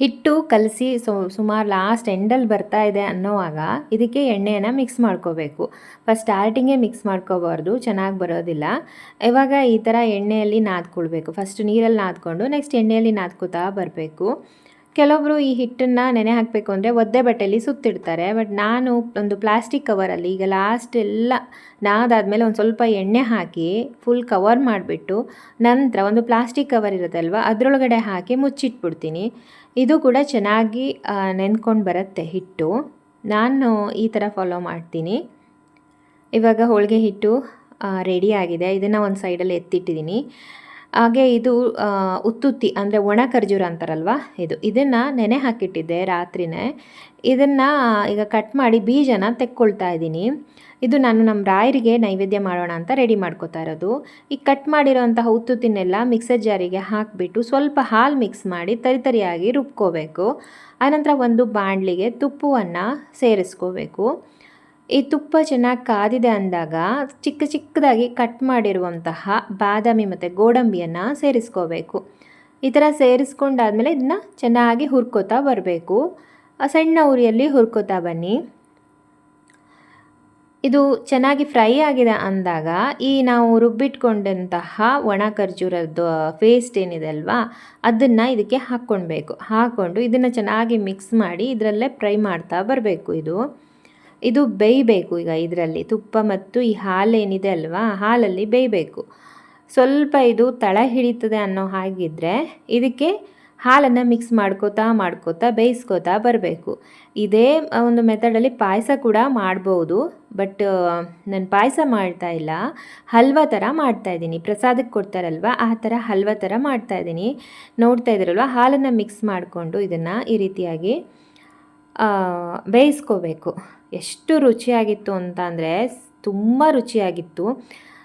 ಹಿಟ್ಟು ಕಲಸಿ ಸೊ, ಸುಮಾರು ಲಾಸ್ಟ್ ಎಂಡಲ್ಲಿ ಬರ್ತಾ ಇದೆ ಅನ್ನೋವಾಗ ಇದಕ್ಕೆ ಎಣ್ಣೆಯನ್ನು ಮಿಕ್ಸ್ ಮಾಡ್ಕೋಬೇಕು. ಫಸ್ಟ್ ಸ್ಟಾರ್ಟಿಂಗೇ ಮಿಕ್ಸ್ ಮಾಡ್ಕೋಬಾರ್ದು, ಚೆನ್ನಾಗಿ ಬರೋದಿಲ್ಲ. ಇವಾಗ ಈ ಥರ ಎಣ್ಣೆಯಲ್ಲಿ ನಾದ್ಕೊಳ್ಬೇಕು. ಫಸ್ಟ್ ನೀರಲ್ಲಿ ನಾದ್ಕೊಂಡು ನೆಕ್ಸ್ಟ್ ಎಣ್ಣೆಯಲ್ಲಿ ನಾದ್ಕೋತಾ ಬರಬೇಕು. ಕೆಲವೊಬ್ಬರು ಈ ಹಿಟ್ಟನ್ನು ನೆನೆ ಹಾಕಬೇಕು ಅಂದರೆ ಒದ್ದೆ ಬಟ್ಟೆಯಲ್ಲಿ ಸುತ್ತಿಡ್ತಾರೆ. ಬಟ್ ನಾನು ಒಂದು ಪ್ಲಾಸ್ಟಿಕ್ ಕವರಲ್ಲಿ ಈಗ ಲಾಸ್ಟ್ ಎಲ್ಲ ನಾದಾದಮೇಲೆ ಒಂದು ಸ್ವಲ್ಪ ಎಣ್ಣೆ ಹಾಕಿ ಫುಲ್ ಕವರ್ ಮಾಡಿಬಿಟ್ಟು ನಂತರ ಒಂದು ಪ್ಲಾಸ್ಟಿಕ್ ಕವರ್ ಇರುತ್ತಲ್ವ, ಅದರೊಳಗಡೆ ಹಾಕಿ ಮುಚ್ಚಿಟ್ಬಿಡ್ತೀನಿ. ಇದು ಕೂಡ ಚೆನ್ನಾಗಿ ನೆನ್ಕೊಂಡು ಬರುತ್ತೆ ಹಿಟ್ಟು. ನಾನು ಈ ಥರ ಫಾಲೋ ಮಾಡ್ತೀನಿ. ಇವಾಗ ಹೋಳಿಗೆ ಹಿಟ್ಟು ರೆಡಿ ಆಗಿದೆ. ಇದನ್ನು ಒಂದು ಸೈಡಲ್ಲಿ ಎತ್ತಿಟ್ಟಿದ್ದೀನಿ. ಹಾಗೆ ಇದು ಉತ್ತುತ್ತಿ, ಅಂದರೆ ಒಣ ಖರ್ಜೂರ ಅಂತಾರಲ್ವ? ಇದು, ಇದನ್ನು ನೆನೆ ಹಾಕಿಟ್ಟಿದ್ದೆ ರಾತ್ರಿನೇ. ಇದನ್ನು ಈಗ ಕಟ್ ಮಾಡಿ ಬೀಜನ ತೆಕ್ಕೊಳ್ತಾ ಇದ್ದೀನಿ. ಇದು ನಾನು ನಮ್ಮ ರಾಯರಿಗೆ ನೈವೇದ್ಯ ಮಾಡೋಣ ಅಂತ ರೆಡಿ ಮಾಡ್ಕೋತಾ ಇರೋದು. ಈ ಕಟ್ ಮಾಡಿರೋಂಥ ಉತ್ತುತ್ತಿನೆಲ್ಲ ಮಿಕ್ಸರ್ ಜಾರಿಗೆ ಹಾಕಿಬಿಟ್ಟು ಸ್ವಲ್ಪ ಹಾಲು ಮಿಕ್ಸ್ ಮಾಡಿ ತರಿತರಿಯಾಗಿ ರುಬ್ಕೋಬೇಕು. ಆನಂತರ ಒಂದು ಬಾಣಲಿಗೆ ತುಪ್ಪವನ್ನು ಸೇರಿಸ್ಕೋಬೇಕು. ಈ ತುಪ್ಪ ಚೆನ್ನಾಗಿ ಕಾದಿದೆ ಅಂದಾಗ ಚಿಕ್ಕ ಚಿಕ್ಕದಾಗಿ ಕಟ್ ಮಾಡಿರುವಂತಹ ಬಾದಾಮಿ ಮತ್ತು ಗೋಡಂಬಿಯನ್ನು ಸೇರಿಸ್ಕೋಬೇಕು. ಈ ಥರ ಸೇರಿಸ್ಕೊಂಡಾದ್ಮೇಲೆ ಇದನ್ನ ಚೆನ್ನಾಗಿ ಹುರ್ಕೋತಾ ಬರಬೇಕು. ಸಣ್ಣ ಉರಿಯಲ್ಲಿ ಹುರ್ಕೋತಾ ಬನ್ನಿ. ಇದು ಚೆನ್ನಾಗಿ ಫ್ರೈ ಆಗಿದೆ ಅಂದಾಗ ಈ ನಾವು ರುಬ್ಬಿಟ್ಕೊಂಡಂತಹ ಒಣ ಖರ್ಜೂರದ್ದು ಪೇಸ್ಟ್ ಏನಿದೆ ಅಲ್ವಾ, ಅದನ್ನು ಇದಕ್ಕೆ ಹಾಕ್ಕೊಳ್ಬೇಕು ಹಾಕ್ಕೊಂಡು ಇದನ್ನು ಚೆನ್ನಾಗಿ ಮಿಕ್ಸ್ ಮಾಡಿ ಇದರಲ್ಲೇ ಫ್ರೈ ಮಾಡ್ತಾ ಬರಬೇಕು ಇದು. ಇದು ಬೇಯಬೇಕು ಈಗ ಇದರಲ್ಲಿ. ತುಪ್ಪ ಮತ್ತು ಈ ಹಾಲೇನಿದೆ ಅಲ್ವಾ ಹಾಲಲ್ಲಿ ಬೇಯಬೇಕು. ಸ್ವಲ್ಪ ಇದು ತಳ ಹಿಡಿತದೆ ಅನ್ನೋ ಹಾಗಿದ್ದರೆ ಇದಕ್ಕೆ ಹಾಲನ್ನು ಮಿಕ್ಸ್ ಮಾಡ್ಕೋತಾ ಮಾಡ್ಕೋತಾ ಬೇಯಿಸ್ಕೋತಾ ಬರಬೇಕು. ಇದೇ ಒಂದು ಮೆಥಡಲ್ಲಿ ಪಾಯಸ ಕೂಡ ಮಾಡ್ಬೋದು. ಬಟ್ ನಾನು ಪಾಯಸ ಮಾಡ್ತಾ ಇಲ್ಲ. ಹಲ್ವ ಥರ ಮಾಡ್ತಾ ಇದ್ದೀನಿ. ಪ್ರಸಾದಕ್ಕೆ ಕೊಡ್ತಾರಲ್ವ, ಆ ಥರ ಹಲ್ವ ಥರ ಮಾಡ್ತಾ ಇದ್ದೀನಿ. ನೋಡ್ತಾ ಇದ್ದೀರಲ್ವ ಹಾಲನ್ನು ಮಿಕ್ಸ್ ಮಾಡಿಕೊಂಡು ಇದನ್ನು ಈ ರೀತಿಯಾಗಿ ಬೇಯಿಸ್ಕೋಬೇಕು. ಎಷ್ಟು ರುಚಿಯಾಗಿತ್ತು ಅಂತ ಅಂದರೆ, ತುಂಬ ರುಚಿಯಾಗಿತ್ತು.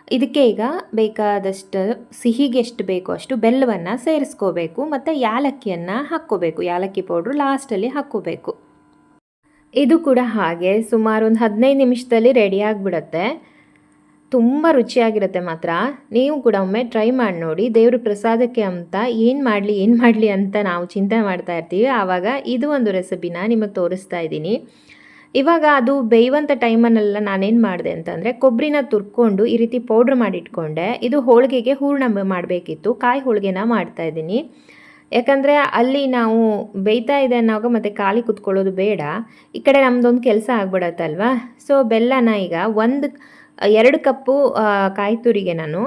ಇದಕ್ಕೆ ಈಗ ಬೇಕಾದಷ್ಟು ಸಿಹಿಗೆ ಎಷ್ಟು ಬೇಕೋ ಅಷ್ಟು ಬೆಲ್ಲವನ್ನು ಸೇರಿಸ್ಕೋಬೇಕು ಮತ್ತು ಯಾಲಕ್ಕಿಯನ್ನು ಹಾಕ್ಕೋಬೇಕು. ಯಾಲಕ್ಕಿ ಪೌಡ್ರು ಲಾಸ್ಟಲ್ಲಿ ಹಾಕ್ಕೋಬೇಕು. ಇದು ಕೂಡ ಹಾಗೆ ಸುಮಾರು ಒಂದು ಹದಿನೈದು ನಿಮಿಷದಲ್ಲಿ ರೆಡಿ ಆಗಿಬಿಡುತ್ತೆ. ತುಂಬ ರುಚಿಯಾಗಿರುತ್ತೆ ಮಾತ್ರ. ನೀವು ಕೂಡ ಒಮ್ಮೆ ಟ್ರೈ ಮಾಡಿ ನೋಡಿ, ದೇವ್ರ ಪ್ರಸಾದಕ್ಕೆ ಅಂತ ಏನು ಮಾಡಲಿ ಏನು ಮಾಡಲಿ ಅಂತ ನಾವು ಚಿಂತೆ ಮಾಡ್ತಾ ಇರ್ತೀವಿ. ಆವಾಗ ಇದು ಒಂದು ರೆಸಿಪಿನ ನಿಮಗೆ ತೋರಿಸ್ತಾ ಇದ್ದೀನಿ. ಇವಾಗ ಅದು ಬೇಯುವಂಥ ಟೈಮನ್ನೆಲ್ಲ ನಾನೇನು ಮಾಡಿದೆ ಅಂತಂದರೆ ಕೊಬ್ಬರಿನ ತುರ್ಕೊಂಡು ಈ ರೀತಿ ಪೌಡ್ರ್ ಮಾಡಿಟ್ಕೊಂಡೆ. ಇದು ಹೋಳಿಗೆಗೆ ಹೂರ್ಣ ಮಾಡಬೇಕಿತ್ತು. ಕಾಯಿ ಹೋಳಿಗೆನ ಮಾಡ್ತಾಯಿದ್ದೀನಿ ಯಾಕಂದರೆ ಅಲ್ಲಿ ನಾವು ಬೇಯ್ತಾ ಇದೆ ಅನ್ನೋವಾಗ ಮತ್ತು ಖಾಲಿ ಕುತ್ಕೊಳ್ಳೋದು ಬೇಡ. ಈ ಕಡೆ ನಮ್ಮದೊಂದು ಕೆಲಸ ಆಗ್ಬಿಡತ್ತಲ್ವಾ? ಸೊ ಬೆಲ್ಲನ ಈಗ ಒಂದು, ಎರಡು ಕಪ್ಪು ಕಾಯಿ ತುರಿಗೆ ನಾನು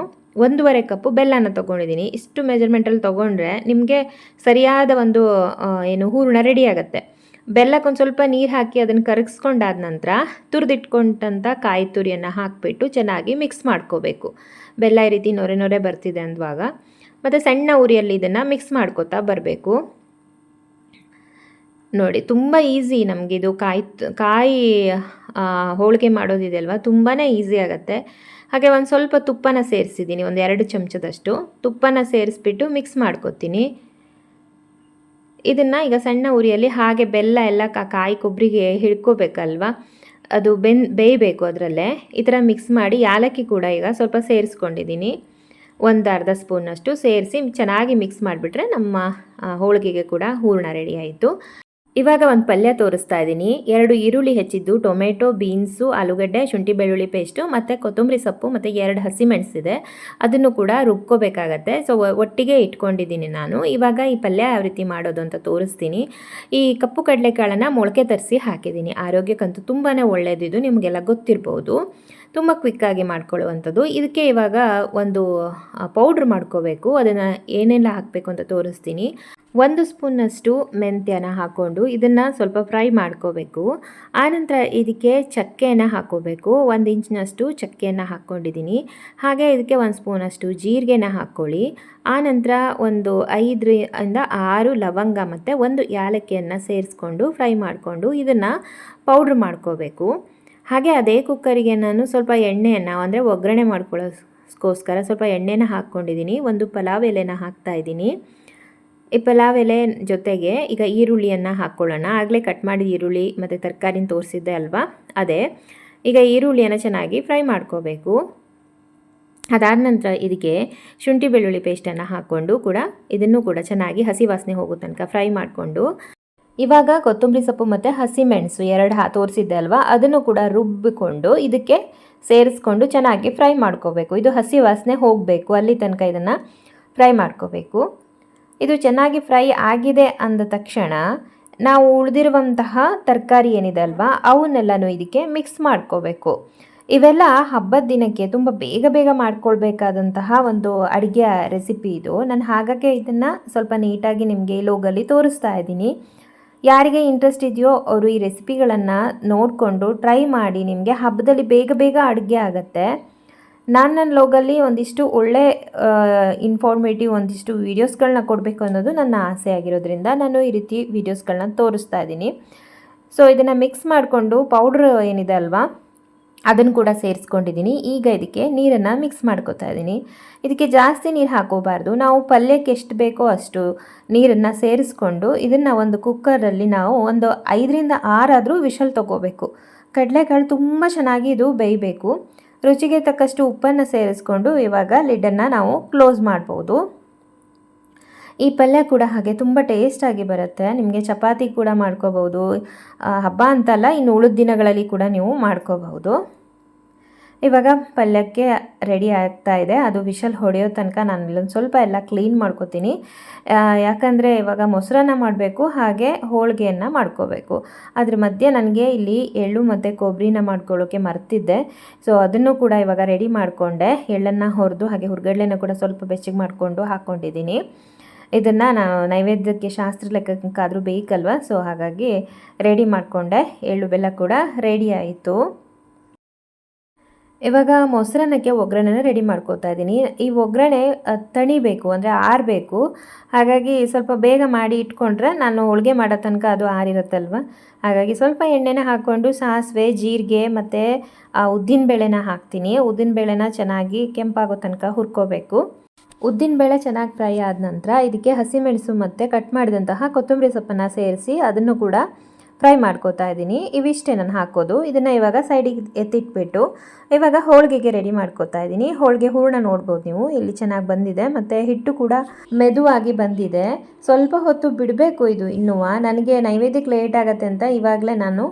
ಒಂದೂವರೆ ಕಪ್ಪು ಬೆಲ್ಲನ ತೊಗೊಂಡಿದ್ದೀನಿ ಇಷ್ಟು ಮೆಜರ್ಮೆಂಟಲ್ಲಿ ತೊಗೊಂಡ್ರೆ ನಿಮಗೆ ಸರಿಯಾದ ಒಂದು ಏನು ಹೂರಣ ರೆಡಿ ಆಗುತ್ತೆ. ಬೆಲ್ಲಕ್ಕೊಂದು ಸ್ವಲ್ಪ ನೀರು ಹಾಕಿ ಅದನ್ನು ಕರಗಿಸ್ಕೊಂಡಾದ ನಂತರ ತುರಿದಿಟ್ಕೊಂಡಂಥ ಕಾಯಿ ತುರಿಯನ್ನು ಹಾಕಿಬಿಟ್ಟು ಚೆನ್ನಾಗಿ ಮಿಕ್ಸ್ ಮಾಡ್ಕೋಬೇಕು. ಬೆಲ್ಲ ಈ ರೀತಿ ನೊರೆ ನೊರೆ ಬರ್ತಿದೆ ಅಂದವಾಗ. ಮತ್ತು ಸಣ್ಣ ಉರಿಯಲ್ಲಿ ಇದನ್ನು ಮಿಕ್ಸ್ ಮಾಡ್ಕೋತಾ ಬರಬೇಕು. ನೋಡಿ, ತುಂಬ ಈಸಿ ನಮಗಿದು ಕಾಯಿ ಕಾಯಿ ಹೋಳಿಗೆ ಮಾಡೋದಿದೆ ಅಲ್ವಾ? ತುಂಬಾ ಈಸಿ ಆಗುತ್ತೆ. ಹಾಗೆ ಒಂದು ಸ್ವಲ್ಪ ತುಪ್ಪನ ಸೇರಿಸಿದ್ದೀನಿ, ಒಂದು ಎರಡು ಚಮಚದಷ್ಟು. ತುಪ್ಪನ ಸೇರಿಸ್ಬಿಟ್ಟು ಮಿಕ್ಸ್ ಮಾಡ್ಕೊತೀನಿ. ಇದನ್ನು ಈಗ ಸಣ್ಣ ಉರಿಯಲ್ಲಿ ಹಾಗೆ ಬೆಲ್ಲ ಎಲ್ಲ ಕಾಯಿ ಕೊಬ್ಬರಿಗೆ ಹಿಡ್ಕೋಬೇಕಲ್ವ? ಅದು ಬೆನ್ ಬೇಯಬೇಕು ಅದರಲ್ಲೇ. ಈ ಥರ ಮಿಕ್ಸ್ ಮಾಡಿ ಯಾಲಕ್ಕಿ ಕೂಡ ಈಗ ಸ್ವಲ್ಪ ಸೇರಿಸ್ಕೊಂಡಿದ್ದೀನಿ ಒಂದು ಅರ್ಧ ಸ್ಪೂನಷ್ಟು ಸೇರಿಸಿ ಚೆನ್ನಾಗಿ ಮಿಕ್ಸ್ ಮಾಡಿಬಿಟ್ರೆ ನಮ್ಮ ಹೋಳಿಗೆಗೆ ಕೂಡ ಹೂರಣ ರೆಡಿ ಆಯಿತು. ಇವಾಗ ಒಂದು ಪಲ್ಯ ತೋರಿಸ್ತಾ ಇದ್ದೀನಿ ಎರಡು ಈರುಳ್ಳಿ ಹೆಚ್ಚಿದ್ದು, ಟೊಮೆಟೊ, ಬೀನ್ಸು, ಆಲೂಗಡ್ಡೆ, ಶುಂಠಿ, ಬೆಳ್ಳುಳ್ಳಿ ಪೇಸ್ಟು, ಮತ್ತು ಕೊತ್ತಂಬರಿ ಸೊಪ್ಪು, ಮತ್ತು ಎರಡು ಹಸಿಮೆಣಸಿದೆ ಅದನ್ನು ಕೂಡ ರುಬ್ಕೋಬೇಕಾಗತ್ತೆ. ಸೊ ಒಟ್ಟಿಗೆ ಇಟ್ಕೊಂಡಿದ್ದೀನಿ ನಾನು. ಇವಾಗ ಈ ಪಲ್ಯ ಯಾವ ರೀತಿ ಮಾಡೋದು ಅಂತ ತೋರಿಸ್ತೀನಿ. ಈ ಕಪ್ಪು ಕಡಲೆಕಾಳನ್ನು ಮೊಳಕೆ ತರಿಸಿ ಹಾಕಿದ್ದೀನಿ. ಆರೋಗ್ಯಕ್ಕಂತೂ ತುಂಬಾ ಒಳ್ಳೆಯದಿದು ನಿಮಗೆಲ್ಲ ಗೊತ್ತಿರ್ಬೋದು. ತುಂಬ ಕ್ವಿಕ್ಕಾಗಿ ಮಾಡ್ಕೊಳ್ಳುವಂಥದ್ದು. ಇದಕ್ಕೆ ಇವಾಗ ಒಂದು ಪೌಡ್ರ್ ಮಾಡ್ಕೋಬೇಕು. ಅದನ್ನು ಏನೆಲ್ಲ ಹಾಕಬೇಕು ಅಂತ ತೋರಿಸ್ತೀನಿ. ಒಂದು ಸ್ಪೂನಷ್ಟು ಮೆಂತ್ಯನ ಹಾಕ್ಕೊಂಡು ಇದನ್ನು ಸ್ವಲ್ಪ ಫ್ರೈ ಮಾಡ್ಕೋಬೇಕು. ಆನಂತರ ಇದಕ್ಕೆ ಚಕ್ಕೆಯನ್ನು ಹಾಕ್ಕೋಬೇಕು. ಒಂದು ಇಂಚಿನಷ್ಟು ಚಕ್ಕೆಯನ್ನು ಹಾಕ್ಕೊಂಡಿದ್ದೀನಿ ಹಾಗೆ ಇದಕ್ಕೆ ಒಂದು ಸ್ಪೂನಷ್ಟು ಜೀರಿಗೆನ ಹಾಕ್ಕೊಳ್ಳಿ. ಆನಂತರ ಒಂದು ಐದರಿಂದ ಆರು ಲವಂಗ ಮತ್ತು ಒಂದು ಏಲಕ್ಕಿಯನ್ನು ಸೇರಿಸ್ಕೊಂಡು ಫ್ರೈ ಮಾಡಿಕೊಂಡು ಇದನ್ನು ಪೌಡ್ರ್ ಮಾಡ್ಕೋಬೇಕು. ಹಾಗೆ ಅದೇ ಕುಕ್ಕರಿಗೆ ನಾನು ಸ್ವಲ್ಪ ಎಣ್ಣೆಯನ್ನು ಅಂದರೆ ಒಗ್ಗರಣೆ ಮಾಡ್ಕೊಳ್ಳೋಸ್ಕೋಸ್ಕರ ಸ್ವಲ್ಪ ಎಣ್ಣೆನ ಹಾಕ್ಕೊಂಡಿದ್ದೀನಿ ಒಂದು ಪಲಾವ್ ಎಲೆನ ಹಾಕ್ತಾ ಇದ್ದೀನಿ ಈ ಪಲಾವ್ ಎಲೆ ಜೊತೆಗೆ ಈಗ ಈರುಳ್ಳಿಯನ್ನು ಹಾಕ್ಕೊಳ್ಳೋಣ ಆಗಲೇ ಕಟ್ ಮಾಡಿದ ಈರುಳ್ಳಿ ಮತ್ತು ತರಕಾರಿನ ತೋರಿಸಿದ್ದೆ ಅಲ್ವಾ? ಅದೇ. ಈಗ ಈರುಳ್ಳಿಯನ್ನು ಚೆನ್ನಾಗಿ ಫ್ರೈ ಮಾಡ್ಕೋಬೇಕು. ಅದಾದ ನಂತರ ಇದಕ್ಕೆ ಶುಂಠಿ ಬೆಳ್ಳುಳ್ಳಿ ಪೇಸ್ಟನ್ನು ಹಾಕ್ಕೊಂಡು ಕೂಡ ಇದನ್ನು ಕೂಡ ಚೆನ್ನಾಗಿ ಹಸಿ ವಾಸನೆ ಹೋಗೋ ತನಕ ಫ್ರೈ ಮಾಡಿಕೊಂಡು. ಇವಾಗ ಕೊತ್ತಂಬರಿ ಸೊಪ್ಪು ಮತ್ತು ಹಸಿಮೆಣಸು ಎರಡು ಹಾ ತೋರಿಸಿದ್ದೆ ಅಲ್ವಾ? ಅದನ್ನು ಕೂಡ ರುಬ್ಬಿಕೊಂಡು ಇದಕ್ಕೆ ಸೇರಿಸ್ಕೊಂಡು ಚೆನ್ನಾಗಿ ಫ್ರೈ ಮಾಡ್ಕೋಬೇಕು. ಇದು ಹಸಿ ವಾಸನೆ ಹೋಗಬೇಕು. ಅಲ್ಲಿ ತನಕ ಇದನ್ನು ಫ್ರೈ ಮಾಡ್ಕೋಬೇಕು. ಇದು ಚೆನ್ನಾಗಿ ಫ್ರೈ ಆಗಿದೆ ಅಂದ ತಕ್ಷಣ ನಾವು ಉಳಿದಿರುವಂತಹ ತರಕಾರಿ ಏನಿದೆ ಅಲ್ವಾ ಅವನ್ನೆಲ್ಲನೂ ಇದಕ್ಕೆ ಮಿಕ್ಸ್ ಮಾಡ್ಕೋಬೇಕು. ಇವೆಲ್ಲ ಹಬ್ಬದ ದಿನಕ್ಕೆ ತುಂಬ ಬೇಗ ಬೇಗ ಮಾಡ್ಕೊಳ್ಬೇಕಾದಂತಹ ಒಂದು ಅಡುಗೆ ರೆಸಿಪಿ ಇದು. ನಾನು ಹಾಗಾಗಿ ಇದನ್ನು ಸ್ವಲ್ಪ ನೀಟಾಗಿ ನಿಮಗೆ ಲೋಗಲ್ಲಿ ತೋರಿಸ್ತಾ ಇದ್ದೀನಿ. ಯಾರಿಗೆ ಇಂಟ್ರೆಸ್ಟ್ ಇದೆಯೋ ಅವರು ಈ ರೆಸಿಪಿಗಳನ್ನು ನೋಡಿಕೊಂಡು ಟ್ರೈ ಮಾಡಿ ನಿಮಗೆ ಹಬ್ಬದಲ್ಲಿ ಬೇಗ ಬೇಗ ಅಡುಗೆ ಆಗುತ್ತೆ. ನಾನು ನನ್ನ ಲೋಗಲ್ಲಿ ಒಂದಿಷ್ಟು ಒಳ್ಳೆ ಇನ್ಫಾರ್ಮೇಟಿವ್ ಒಂದಿಷ್ಟು ವೀಡಿಯೋಸ್ಗಳನ್ನ ಕೊಡಬೇಕು ಅನ್ನೋದು ನನ್ನ ಆಸೆ ಆಗಿರೋದ್ರಿಂದ ನಾನು ಈ ರೀತಿ ವೀಡಿಯೋಸ್ಗಳನ್ನ ತೋರಿಸ್ತಾ ಇದ್ದೀನಿ. ಸೊ ಇದನ್ನು ಮಿಕ್ಸ್ ಮಾಡಿಕೊಂಡು ಪೌಡ್ರ್ ಏನಿದೆ ಅಲ್ವಾ, ಅದನ್ನು ಕೂಡ ಸೇರಿಸ್ಕೊಂಡಿದ್ದೀನಿ. ಈಗ ಇದಕ್ಕೆ ನೀರನ್ನು ಮಿಕ್ಸ್ ಮಾಡ್ಕೋತಾ ಇದ್ದೀನಿ. ಇದಕ್ಕೆ ಜಾಸ್ತಿ ನೀರು ಹಾಕೋಬಾರ್ದು. ನಾವು ಪಲ್ಯಕ್ಕೆ ಎಷ್ಟು ಬೇಕೋ ಅಷ್ಟು ನೀರನ್ನು ಸೇರಿಸ್ಕೊಂಡು ಇದನ್ನು ಒಂದು ಕುಕ್ಕರಲ್ಲಿ ನಾವು ಒಂದು ಐದರಿಂದ ಆರಾದರೂ ವಿಷಲ್ ತೊಗೋಬೇಕು. ಕಡಲೆಕಾಳು ತುಂಬ ಚೆನ್ನಾಗಿ ಇದು ಬೇಯಬೇಕು. ರುಚಿಗೆ ತಕ್ಕಷ್ಟು ಉಪ್ಪನ್ನು ಸೇರಿಸ್ಕೊಂಡು ಇವಾಗ ಲಿಡ್ಡನ್ನು ನಾವು ಕ್ಲೋಸ್ ಮಾಡ್ಬೋದು. ಈ ಪಲ್ಯ ಕೂಡ ಹಾಗೆ ತುಂಬ ಟೇಸ್ಟಾಗಿ ಬರುತ್ತೆ. ನಿಮಗೆ ಚಪಾತಿ ಕೂಡ ಮಾಡ್ಕೋಬೋದು. ಹಬ್ಬ ಅಂತಲ್ಲ ಇನ್ನು ಉಳಿದ ದಿನಗಳಲ್ಲಿ ಕೂಡ ನೀವು ಮಾಡ್ಕೋಬಹುದು. ಇವಾಗ ಪಲ್ಯಕ್ಕೆ ರೆಡಿ ಆಗ್ತಾ ಇದೆ. ಅದು ವಿಷಲ್ ಹೊಡೆಯೋ ತನಕ ನಾನು ಇಲ್ಲೊಂದು ಸ್ವಲ್ಪ ಎಲ್ಲ ಕ್ಲೀನ್ ಮಾಡ್ಕೋತೀನಿ. ಯಾಕಂದರೆ ಇವಾಗ ಮೊಸರನ್ನ ಮಾಡಬೇಕು, ಹಾಗೆ ಹೋಳಿಗೆಯನ್ನು ಮಾಡ್ಕೋಬೇಕು. ಅದ್ರ ಮಧ್ಯೆ ನನಗೆ ಇಲ್ಲಿ ಎಳ್ಳು ಮತ್ತು ಕೊಬ್ಬರಿನ ಮಾಡ್ಕೊಳ್ಳೋಕೆ ಮರ್ತಿದ್ದೆ. ಸೊ ಅದನ್ನು ಕೂಡ ಇವಾಗ ರೆಡಿ ಮಾಡಿಕೊಂಡೆ. ಎಳ್ಳನ್ನು ಹೊರದು, ಹಾಗೆ ಹುರ್ಗಡ್ಲೆನ ಕೂಡ ಸ್ವಲ್ಪ ಬೆಚ್ಚಗೆ ಮಾಡಿಕೊಂಡು ಹಾಕ್ಕೊಂಡಿದ್ದೀನಿ ಇದನ್ನು ನಾನು ನೈವೇದ್ಯಕ್ಕೆ, ಶಾಸ್ತ್ರ ಲೆಕ್ಕಕ್ಕಾದರೂ ಬೇಕಲ್ವ? ಸೊ ಹಾಗಾಗಿ ರೆಡಿ ಮಾಡಿಕೊಂಡೆ. ಎಳ್ಳು ಬೆಲ್ಲ ಕೂಡ ರೆಡಿ ಆಯಿತು. ಇವಾಗ ಮೊಸರನ್ನಕ್ಕೆ ಒಗ್ಗರಣೆನ ರೆಡಿ ಮಾಡ್ಕೋತಾ ಇದ್ದೀನಿ. ಈ ಒಗ್ಗರಣೆ ತಣಿಬೇಕು, ಅಂದರೆ ಆರಬೇಕು. ಹಾಗಾಗಿ ಸ್ವಲ್ಪ ಬೇಗ ಮಾಡಿ ಇಟ್ಕೊಂಡ್ರೆ ನಾನು ಹೋಳಿಗೆ ಮಾಡೋ ತನಕ ಅದು ಆರಿರುತ್ತಲ್ವ? ಹಾಗಾಗಿ ಸ್ವಲ್ಪ ಎಣ್ಣೆನ ಹಾಕ್ಕೊಂಡು ಸಾಸಿವೆ, ಜೀರಿಗೆ ಮತ್ತು ಉದ್ದಿನ ಬೇಳೆನ ಹಾಕ್ತೀನಿ. ಉದ್ದಿನ ಬೇಳೆನ ಚೆನ್ನಾಗಿ ಕೆಂಪಾಗೋ ತನಕ ಹುರ್ಕೋಬೇಕು. ಉದ್ದಿನ ಬೇಳೆ ಚೆನ್ನಾಗಿ ಫ್ರೈ ಆದ ನಂತರ ಇದಕ್ಕೆ ಹಸಿಮೆಣಸು ಮತ್ತು ಕಟ್ ಮಾಡಿದಂತಹ ಕೊತ್ತಂಬರಿ ಸೊಪ್ಪನ್ನು ಸೇರಿಸಿ ಅದನ್ನು ಕೂಡ ಫ್ರೈ ಮಾಡ್ಕೋತಾ ಇದ್ದೀನಿ. ಇವಿಷ್ಟೇ ನಾನು ಹಾಕೋದು. ಇದನ್ನು ಇವಾಗ ಸೈಡಿಗೆ ಎತ್ತಿಟ್ಬಿಟ್ಟು ಇವಾಗ ಹೋಳಿಗೆಗೆ ರೆಡಿ ಮಾಡ್ಕೋತಾ ಇದ್ದೀನಿ. ಹೋಳಿಗೆ ಹೂರಣ ನೋಡ್ಬೋದು ನೀವು. ಇಲ್ಲಿ ಚೆನ್ನಾಗಿ ಬಂದಿದೆ. ಮತ್ತು ಹಿಟ್ಟು ಕೂಡ ಮೆದುವಾಗಿ ಬಂದಿದೆ. ಸ್ವಲ್ಪ ಹೊತ್ತು ಬಿಡಬೇಕು ಇದು ಇನ್ನೂ ನನಗೆ ನೈವೇದ್ಯಕ್ಕೆ ಲೇಟ್ ಆಗುತ್ತೆ ಅಂತ ಇವಾಗಲೇ ನಾನು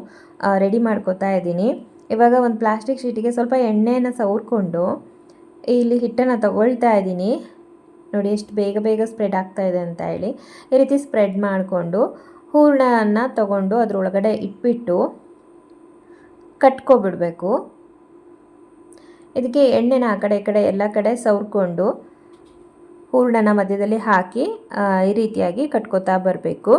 ರೆಡಿ ಮಾಡ್ಕೋತಾ ಇದ್ದೀನಿ. ಇವಾಗ ಒಂದು ಪ್ಲಾಸ್ಟಿಕ್ ಶೀಟಿಗೆ ಸ್ವಲ್ಪ ಎಣ್ಣೆಯನ್ನು ಸವರ್ಕೊಂಡು ಇಲ್ಲಿ ಹಿಟ್ಟನ್ನು ತಗೊಳ್ತಾ ಇದ್ದೀನಿ. ನೋಡಿ, ಎಷ್ಟು ಬೇಗ ಬೇಗ ಸ್ಪ್ರೆಡ್ ಆಗ್ತಾ ಇದೆ ಅಂತ ಹೇಳಿ. ಈ ರೀತಿ ಸ್ಪ್ರೆಡ್ ಮಾಡಿಕೊಂಡು ಹೂರಣನ ತಗೊಂಡು ಅದರೊಳಗಡೆ ಇಟ್ಬಿಟ್ಟು ಕಟ್ಕೊಬಿಡಬೇಕು. ಇದಕ್ಕೆ ಎಣ್ಣೆನ ಆ ಕಡೆ ಈ ಕಡೆ ಎಲ್ಲ ಕಡೆ ಸವರ್ಕೊಂಡು ಹೂರಣನ ಮಧ್ಯದಲ್ಲಿ ಹಾಕಿ ಈ ರೀತಿಯಾಗಿ ಕಟ್ಕೋತಾ ಬರಬೇಕು.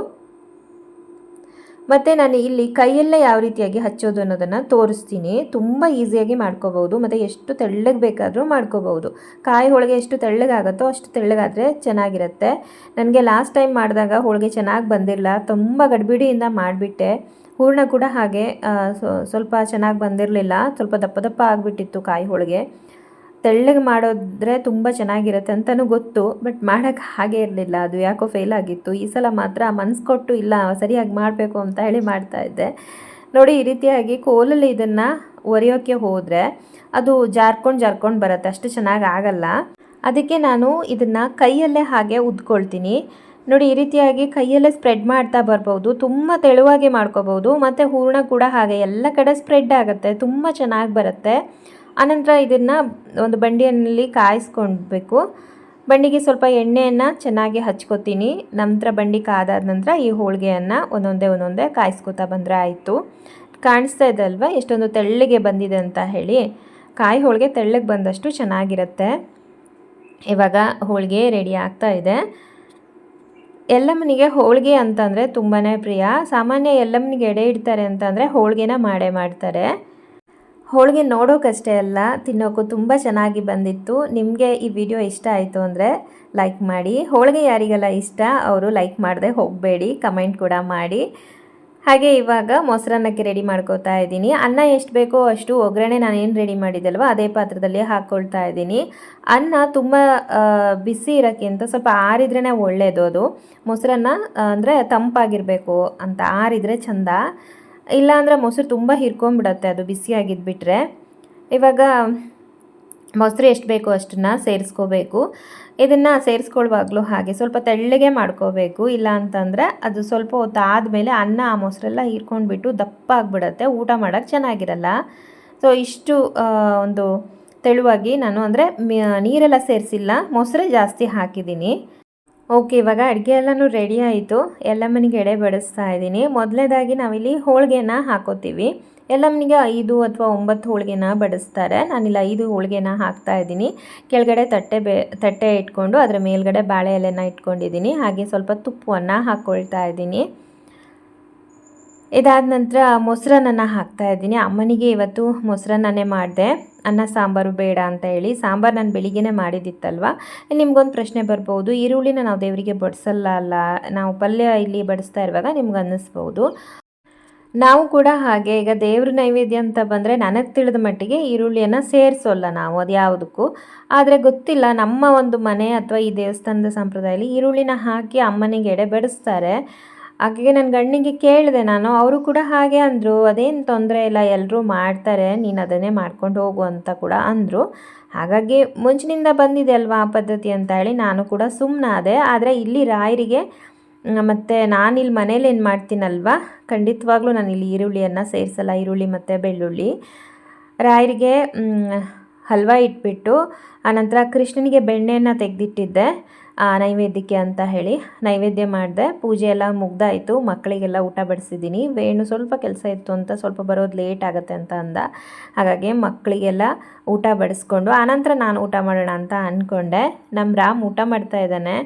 ಮತ್ತು ನಾನು ಇಲ್ಲಿ ಕೈಯೆಲ್ಲ ಯಾವ ರೀತಿಯಾಗಿ ಹಚ್ಚೋದು ಅನ್ನೋದನ್ನು ತೋರಿಸ್ತೀನಿ. ತುಂಬ ಈಸಿಯಾಗಿ ಮಾಡ್ಕೋಬೋದು ಮತ್ತು ಎಷ್ಟು ತೆಳ್ಳಗೆ ಬೇಕಾದರೂ ಮಾಡ್ಕೋಬೋದು ಕಾಯಿ ಹೋಳಿಗೆ ಎಷ್ಟು ತೆಳ್ಳಗಾಗುತ್ತೋ ಅಷ್ಟು ತೆಳ್ಳಗಾದರೆ ಚೆನ್ನಾಗಿರುತ್ತೆ. ನನಗೆ ಲಾಸ್ಟ್ ಟೈಮ್ ಮಾಡಿದಾಗ ಹೋಳಿಗೆ ಚೆನ್ನಾಗಿ ಬಂದಿರಲ್ಲ ತುಂಬ ಗಡ್ಬಿಡಿಯಿಂದ ಮಾಡಿಬಿಟ್ಟೆ. ಹೂರ್ಣ ಕೂಡ ಹಾಗೆ ಸ್ವಲ್ಪ ಚೆನ್ನಾಗಿ ಬಂದಿರಲಿಲ್ಲ. ಸ್ವಲ್ಪ ದಪ್ಪ ದಪ್ಪ ಆಗಿಬಿಟ್ಟಿತ್ತು ಕಾಯಿ ಹೋಳಿಗೆ. ತೆಳ್ಳಗೆ ಮಾಡಿದ್ರೆ ತುಂಬ ಚೆನ್ನಾಗಿರುತ್ತೆ ಅಂತಲೂ ಗೊತ್ತು ಬಟ್ ಮಾಡೋಕ್ಕೆ ಹಾಗೆ ಇರಲಿಲ್ಲ. ಅದು ಯಾಕೋ ಫೇಲ್ ಆಗಿತ್ತು. ಈ ಸಲ ಮಾತ್ರ ಮನ್ಸು ಕೊಟ್ಟು ಇಲ್ಲ, ಸರಿಯಾಗಿ ಮಾಡಬೇಕು ಅಂತ ಹೇಳಿ ಮಾಡ್ತಾ ಇದ್ದೆ. ನೋಡಿ, ಈ ರೀತಿಯಾಗಿ ಕೋಲಲ್ಲಿ ಇದನ್ನು ಒರೆಯೋಕ್ಕೆ ಹೋದರೆ ಅದು ಜಾರ್ಕೊಂಡು ಜಾರ್ಕೊಂಡು ಬರುತ್ತೆ. ಅಷ್ಟು ಚೆನ್ನಾಗಿ ಆಗಲ್ಲ. ಅದಕ್ಕೆ ನಾನು ಇದನ್ನು ಕೈಯಲ್ಲೇ ಹಾಗೆ ಉದ್ಕೊಳ್ತೀನಿ. ನೋಡಿ, ಈ ರೀತಿಯಾಗಿ ಕೈಯಲ್ಲೇ ಸ್ಪ್ರೆಡ್ ಮಾಡ್ತಾ ಬರ್ಬೋದು. ತುಂಬ ತೆಳುವಾಗಿ ಮಾಡ್ಕೋಬೋದು. ಮತ್ತು ಹೂರಣ ಕೂಡ ಹಾಗೆ ಎಲ್ಲ ಕಡೆ ಸ್ಪ್ರೆಡ್ ಆಗುತ್ತೆ. ತುಂಬ ಚೆನ್ನಾಗಿ ಬರುತ್ತೆ. ಆನಂತರ ಇದನ್ನು ಒಂದು ಬಂಡಿಯಲ್ಲಿ ಕಾಯಿಸ್ಕೊಳ್ಬೇಕು ಬಂಡಿಗೆ ಸ್ವಲ್ಪ ಎಣ್ಣೆಯನ್ನು ಚೆನ್ನಾಗಿ ಹಚ್ಕೋತೀನಿ. ನಂತರ ಬಂಡಿ ಕಾದಾದ ನಂತರ ಈ ಹೋಳಿಗೆಯನ್ನು ಒಂದೊಂದೇ ಒಂದೊಂದೇ ಕಾಯಿಸ್ಕೊತಾ ಬಂದರೆ ಆಯಿತು. ಕಾಣಿಸ್ತಾ ಇದೆ ಅಲ್ವಾ? ಎಷ್ಟೊಂದು ತೆಳ್ಳಗೆ ಬಂದಿದೆ ಅಂತ ಹೇಳಿ. ಕಾಯಿ ಹೋಳಿಗೆ ತೆಳ್ಳಗೆ ಬಂದಷ್ಟು ಚೆನ್ನಾಗಿರುತ್ತೆ. ಇವಾಗ ಹೋಳಿಗೆ ರೆಡಿ ಆಗ್ತಾ ಇದೆ. ಎಲ್ಲಮ್ಮನಿಗೆ ಹೋಳಿಗೆ ಅಂತಂದರೆ ತುಂಬಾ ಪ್ರಿಯ. ಸಾಮಾನ್ಯ ಎಲ್ಲಮ್ಮನಿಗೆ ಎಡೆ ಇಡ್ತಾರೆ ಅಂತಂದರೆ ಹೋಳಿಗೆನ ಮಾಡೇ ಮಾಡ್ತಾರೆ. ಹೋಳಿಗೆ ನೋಡೋಕ್ಕಷ್ಟೇ ಅಲ್ಲ ತಿನ್ನೋಕ್ಕೂ ತುಂಬ ಚೆನ್ನಾಗಿ ಬಂದಿತ್ತು. ನಿಮಗೆ ಈ ವಿಡಿಯೋ ಇಷ್ಟ ಆಯಿತು ಅಂದರೆ ಲೈಕ್ ಮಾಡಿ. ಹೋಳಿಗೆ ಯಾರಿಗೆಲ್ಲ ಇಷ್ಟ, ಅವರು ಲೈಕ್ ಮಾಡದೆ ಹೋಗಬೇಡಿ ಕಮೆಂಟ್ ಕೂಡ ಮಾಡಿ. ಹಾಗೆ ಇವಾಗ ಮೊಸರನ್ನಕ್ಕೆ ರೆಡಿ ಮಾಡ್ಕೋತಾ ಇದ್ದೀನಿ. ಅನ್ನ ಎಷ್ಟು ಬೇಕೋ ಅಷ್ಟು ಒಗ್ಗರಣೆ ನಾನು ಏನು ರೆಡಿ ಮಾಡಿದ್ದಲ್ವ, ಅದೇ ಪಾತ್ರದಲ್ಲಿ ಹಾಕ್ಕೊಳ್ತಾ ಇದ್ದೀನಿ. ಅನ್ನ ತುಂಬ ಬಿಸಿ ಇರೋಕ್ಕಿಂತ ಸ್ವಲ್ಪ ಆರಿದ್ರೇ ಒಳ್ಳೆಯದು ಅದು. ಮೊಸರನ್ನ, ಅಂದರೆ ತಂಪಾಗಿರಬೇಕು ಅಂತ ಆರಿದ್ರೆ ಚಂದ. ಇಲ್ಲಾಂದರೆ ಮೊಸರು ತುಂಬ ಹಿರ್ಕೊಂಬಿಡತ್ತೆ, ಅದು ಬಿಸಿಯಾಗಿದ್ಬಿಟ್ರೆ ಇವಾಗ ಮೊಸರು ಎಷ್ಟು ಬೇಕೋ ಅಷ್ಟನ್ನು ಸೇರಿಸ್ಕೋಬೇಕು. ಇದನ್ನು ಸೇರಿಸ್ಕೊಳ್ಳುವಾಗಲೂ ಹಾಗೆ ಸ್ವಲ್ಪ ತೆಳ್ಳಗೆ ಮಾಡ್ಕೋಬೇಕು. ಇಲ್ಲ ಅಂತಂದರೆ ಅದು ಸ್ವಲ್ಪ ಹೊತ್ತು ಆದಮೇಲೆ ಅನ್ನ ಆ ಮೊಸರೆಲ್ಲ ಹೀರ್ಕೊಂಡ್ಬಿಟ್ಟು ದಪ್ಪ ಆಗಿಬಿಡತ್ತೆ, ಊಟ ಮಾಡೋಕ್ಕೆ ಚೆನ್ನಾಗಿರಲ್ಲ. ಸೊ ಇಷ್ಟು ಒಂದು ತೆಳುವಾಗಿ ನಾನು ಅಂದರೆ ನೀರೆಲ್ಲ ಸೇರಿಸಿಲ್ಲ, ಮೊಸರೇ ಜಾಸ್ತಿ ಹಾಕಿದ್ದೀನಿ. ಓಕೆ ಇವಾಗ ಅಡುಗೆ ಎಲ್ಲನೂ ರೆಡಿ ಆಯಿತು. ಎಲ್ಲ ಮನೆಗೆ ಎಡೆ ಬಡಿಸ್ತಾ ಇದ್ದೀನಿ. ಮೊದಲನೇದಾಗಿ ನಾವಿಲ್ಲಿ ಹೋಳಿಗೆನ ಹಾಕೋತೀವಿ. ಎಲ್ಲ ಮನೆಗೆ ಐದು ಅಥವಾ ಒಂಬತ್ತು ಹೋಳಿಗೆನ ಬಡಿಸ್ತಾರೆ. ನಾನಿಲ್ಲ ಐದು ಹೋಳಿಗೆನ ಹಾಕ್ತಾ ಇದ್ದೀನಿ. ಕೆಳಗಡೆ ತಟ್ಟೆ ಬೆ, ತಟ್ಟೆ ಇಟ್ಕೊಂಡು ಅದರ ಮೇಲ್ಗಡೆ ಬಾಳೆ ಎಲೆನ ಇಟ್ಕೊಂಡಿದ್ದೀನಿ. ಹಾಗೆ ಸ್ವಲ್ಪ ತುಪ್ಪವನ್ನು ಹಾಕ್ಕೊಳ್ತಾ ಇದ್ದೀನಿ. ಇದಾದ ನಂತರ ಮೊಸರನ್ನ ಹಾಕ್ತಾ ಇದ್ದೀನಿ. ಅಮ್ಮನಿಗೆ ಇವತ್ತು ಮೊಸರನ್ನೇ ಮಾಡಿದೆ. ಅನ್ನ, ಸಾಂಬಾರು ಬೇಡ ಅಂತ ಹೇಳಿ ಸಾಂಬಾರು ನಾನು ಬೆಳಿಗ್ಗೆನೇ ಮಾಡಿದ್ದಿತ್ತಲ್ವ ನಿಮ್ಗೊಂದು ಪ್ರಶ್ನೆ ಬರ್ಬೋದು. ಈರುಳ್ಳಿನ ನಾವು ದೇವರಿಗೆ ಬಡಿಸಲ್ಲ ಅಲ್ಲ ನಾವು ಪಲ್ಯ ಇಲ್ಲಿ ಬಡಿಸ್ತಾ ಇರುವಾಗ ನಿಮ್ಗೆ ಅನ್ನಿಸ್ಬೋದು. ನಾವು ಕೂಡ ಹಾಗೆ, ಈಗ ದೇವ್ರ ನೈವೇದ್ಯ ಅಂತ ಬಂದರೆ ನನಗೆ ತಿಳಿದ ಮಟ್ಟಿಗೆ ಈರುಳ್ಳಿಯನ್ನು ಸೇರಿಸೋಲ್ಲ ನಾವು, ಅದು ಯಾವುದಕ್ಕೂ. ಆದರೆ ಗೊತ್ತಿಲ್ಲ, ನಮ್ಮ ಒಂದು ಮನೆ ಅಥವಾ ಈ ದೇವಸ್ಥಾನದ ಸಂಪ್ರದಾಯದಲ್ಲಿ ಈರುಳ್ಳಿನ ಹಾಕಿ ಅಮ್ಮನಿಗೆ ಎಡೆ ಬೆಳೆಸ್ತಾರೆ ಹಾಗೆ ನನ್ನ ಗಂಡನಿಗೆ ಕೇಳಿದೆ ನಾನು, ಅವರು ಕೂಡ ಹಾಗೆ ಅಂದರು. ಅದೇನು ತೊಂದರೆ ಇಲ್ಲ ಎಲ್ಲರೂ ಮಾಡ್ತಾರೆ, ನೀನು ಅದನ್ನೇ ಮಾಡ್ಕೊಂಡು ಹೋಗು ಅಂತ ಕೂಡ ಅಂದರು. ಹಾಗಾಗಿ ಮುಂಚಿನಿಂದ ಬಂದಿದೆ ಅಲ್ವಾ ಆ ಪದ್ಧತಿ ಅಂತ ಹೇಳಿ ನಾನು ಕೂಡ ಸುಮ್ಮನಾದೆ ಆದರೆ ಇಲ್ಲಿ ರಾಯರಿಗೆ ಮತ್ತು ನಾನಿಲ್ಲಿ ಮನೇಲಿ ಏನು ಮಾಡ್ತೀನಲ್ವ, ಖಂಡಿತವಾಗ್ಲೂ ನಾನು ಇಲ್ಲಿ ಈರುಳ್ಳಿಯನ್ನು ಸೇರಿಸಲ್ಲ, ಈರುಳ್ಳಿ ಮತ್ತು ಬೆಳ್ಳುಳ್ಳಿ. ರಾಯರಿಗೆ ಹಲ್ವಾ ಇಟ್ಬಿಟ್ಟು, ಆನಂತರ ಕೃಷ್ಣನಿಗೆ ಬೆಣ್ಣೆಯನ್ನು ತೆಗೆದಿಟ್ಟಿದ್ದೆ. ನೈವೇದ್ಯಕ್ಕೆ ಅಂತ ಹೇಳಿ ನೈವೇದ್ಯ ಮಾಡಿದೆ, ಪೂಜೆ ಎಲ್ಲ ಮುಗ್ದಾಯಿತು, ಮಕ್ಕಳಿಗೆಲ್ಲ ಊಟ ಬಡಿಸಿದ್ದೀನಿ. ವೇಣು ಸ್ವಲ್ಪ ಕೆಲಸ ಇತ್ತು ಅಂತ ಸ್ವಲ್ಪ ಬರೋದು ಲೇಟ್ ಆಗುತ್ತೆ ಅಂತ ಅಂದ. ಹಾಗಾಗಿ ಮಕ್ಕಳಿಗೆಲ್ಲ ಊಟ ಬಡಿಸ್ಕೊಂಡು, ಆನಂತರ ನಾನು ಊಟ ಮಾಡೋಣ ಅಂತ ಅಂದ್ಕೊಂಡೆ ನಮ್ಮ ರಾಮ್ ಊಟ ಮಾಡ್ತಾ ಇದ್ದಾನೆ.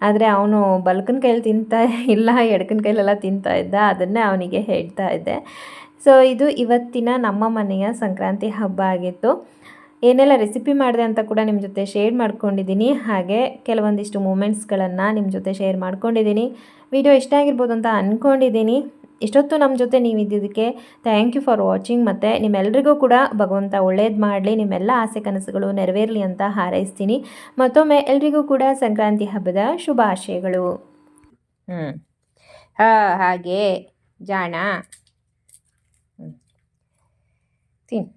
ಆದರೆ ಅವನು ಬಲ್ಕನ ಕೈಯಲ್ಲಿ ತಿಂತಾ ಇಲ್ಲ, ಎಡಕನ ಕೈಲೆಲ್ಲ ತಿಂತಾ ಇದ್ದ. ಅದನ್ನೇ ಅವನಿಗೆ ಹೇಳ್ತಾ ಇದ್ದೆ. ಸೊ ಇದು ಇವತ್ತಿನ ನಮ್ಮ ಮನೆಯ ಸಂಕ್ರಾಂತಿ ಹಬ್ಬ ಆಗಿತ್ತು. ಏನೆಲ್ಲ ರೆಸಿಪಿ ಮಾಡಿದೆ ಅಂತ ಕೂಡ ನಿಮ್ಮ ಜೊತೆ ಶೇರ್ ಮಾಡ್ಕೊಂಡಿದ್ದೀನಿ. ಹಾಗೆ ಕೆಲವೊಂದಿಷ್ಟು ಮೂಮೆಂಟ್ಸ್ಗಳನ್ನು ನಿಮ್ಮ ಜೊತೆ ಶೇರ್ ಮಾಡ್ಕೊಂಡಿದ್ದೀನಿ. ವಿಡಿಯೋ ಇಷ್ಟ ಆಗಿರ್ಬೋದು ಅಂತ ಅಂದ್ಕೊಂಡಿದ್ದೀನಿ ಇಷ್ಟೊತ್ತು ನಮ್ಮ ಜೊತೆ ನೀವು ಇದ್ದಿದ್ದಕ್ಕೆ ಥ್ಯಾಂಕ್ ಯು ಫಾರ್ ವಾಚಿಂಗ್ ಮತ್ತು ನಿಮ್ಮೆಲ್ಲರಿಗೂ ಕೂಡ ಭಗವಂತ ಒಳ್ಳೇದು ಮಾಡಲಿ, ನಿಮ್ಮೆಲ್ಲ ಆಸೆ ಕನಸುಗಳು ನೆರವೇರಲಿ ಅಂತ ಹಾರೈಸ್ತೀನಿ. ಮತ್ತೊಮ್ಮೆ ಎಲ್ರಿಗೂ ಕೂಡ ಸಂಕ್ರಾಂತಿ ಹಬ್ಬದ ಶುಭಾಶಯಗಳು. ಹ್ಞೂ ಹಾಗೆ ಜಾಣ. ತಿನ್.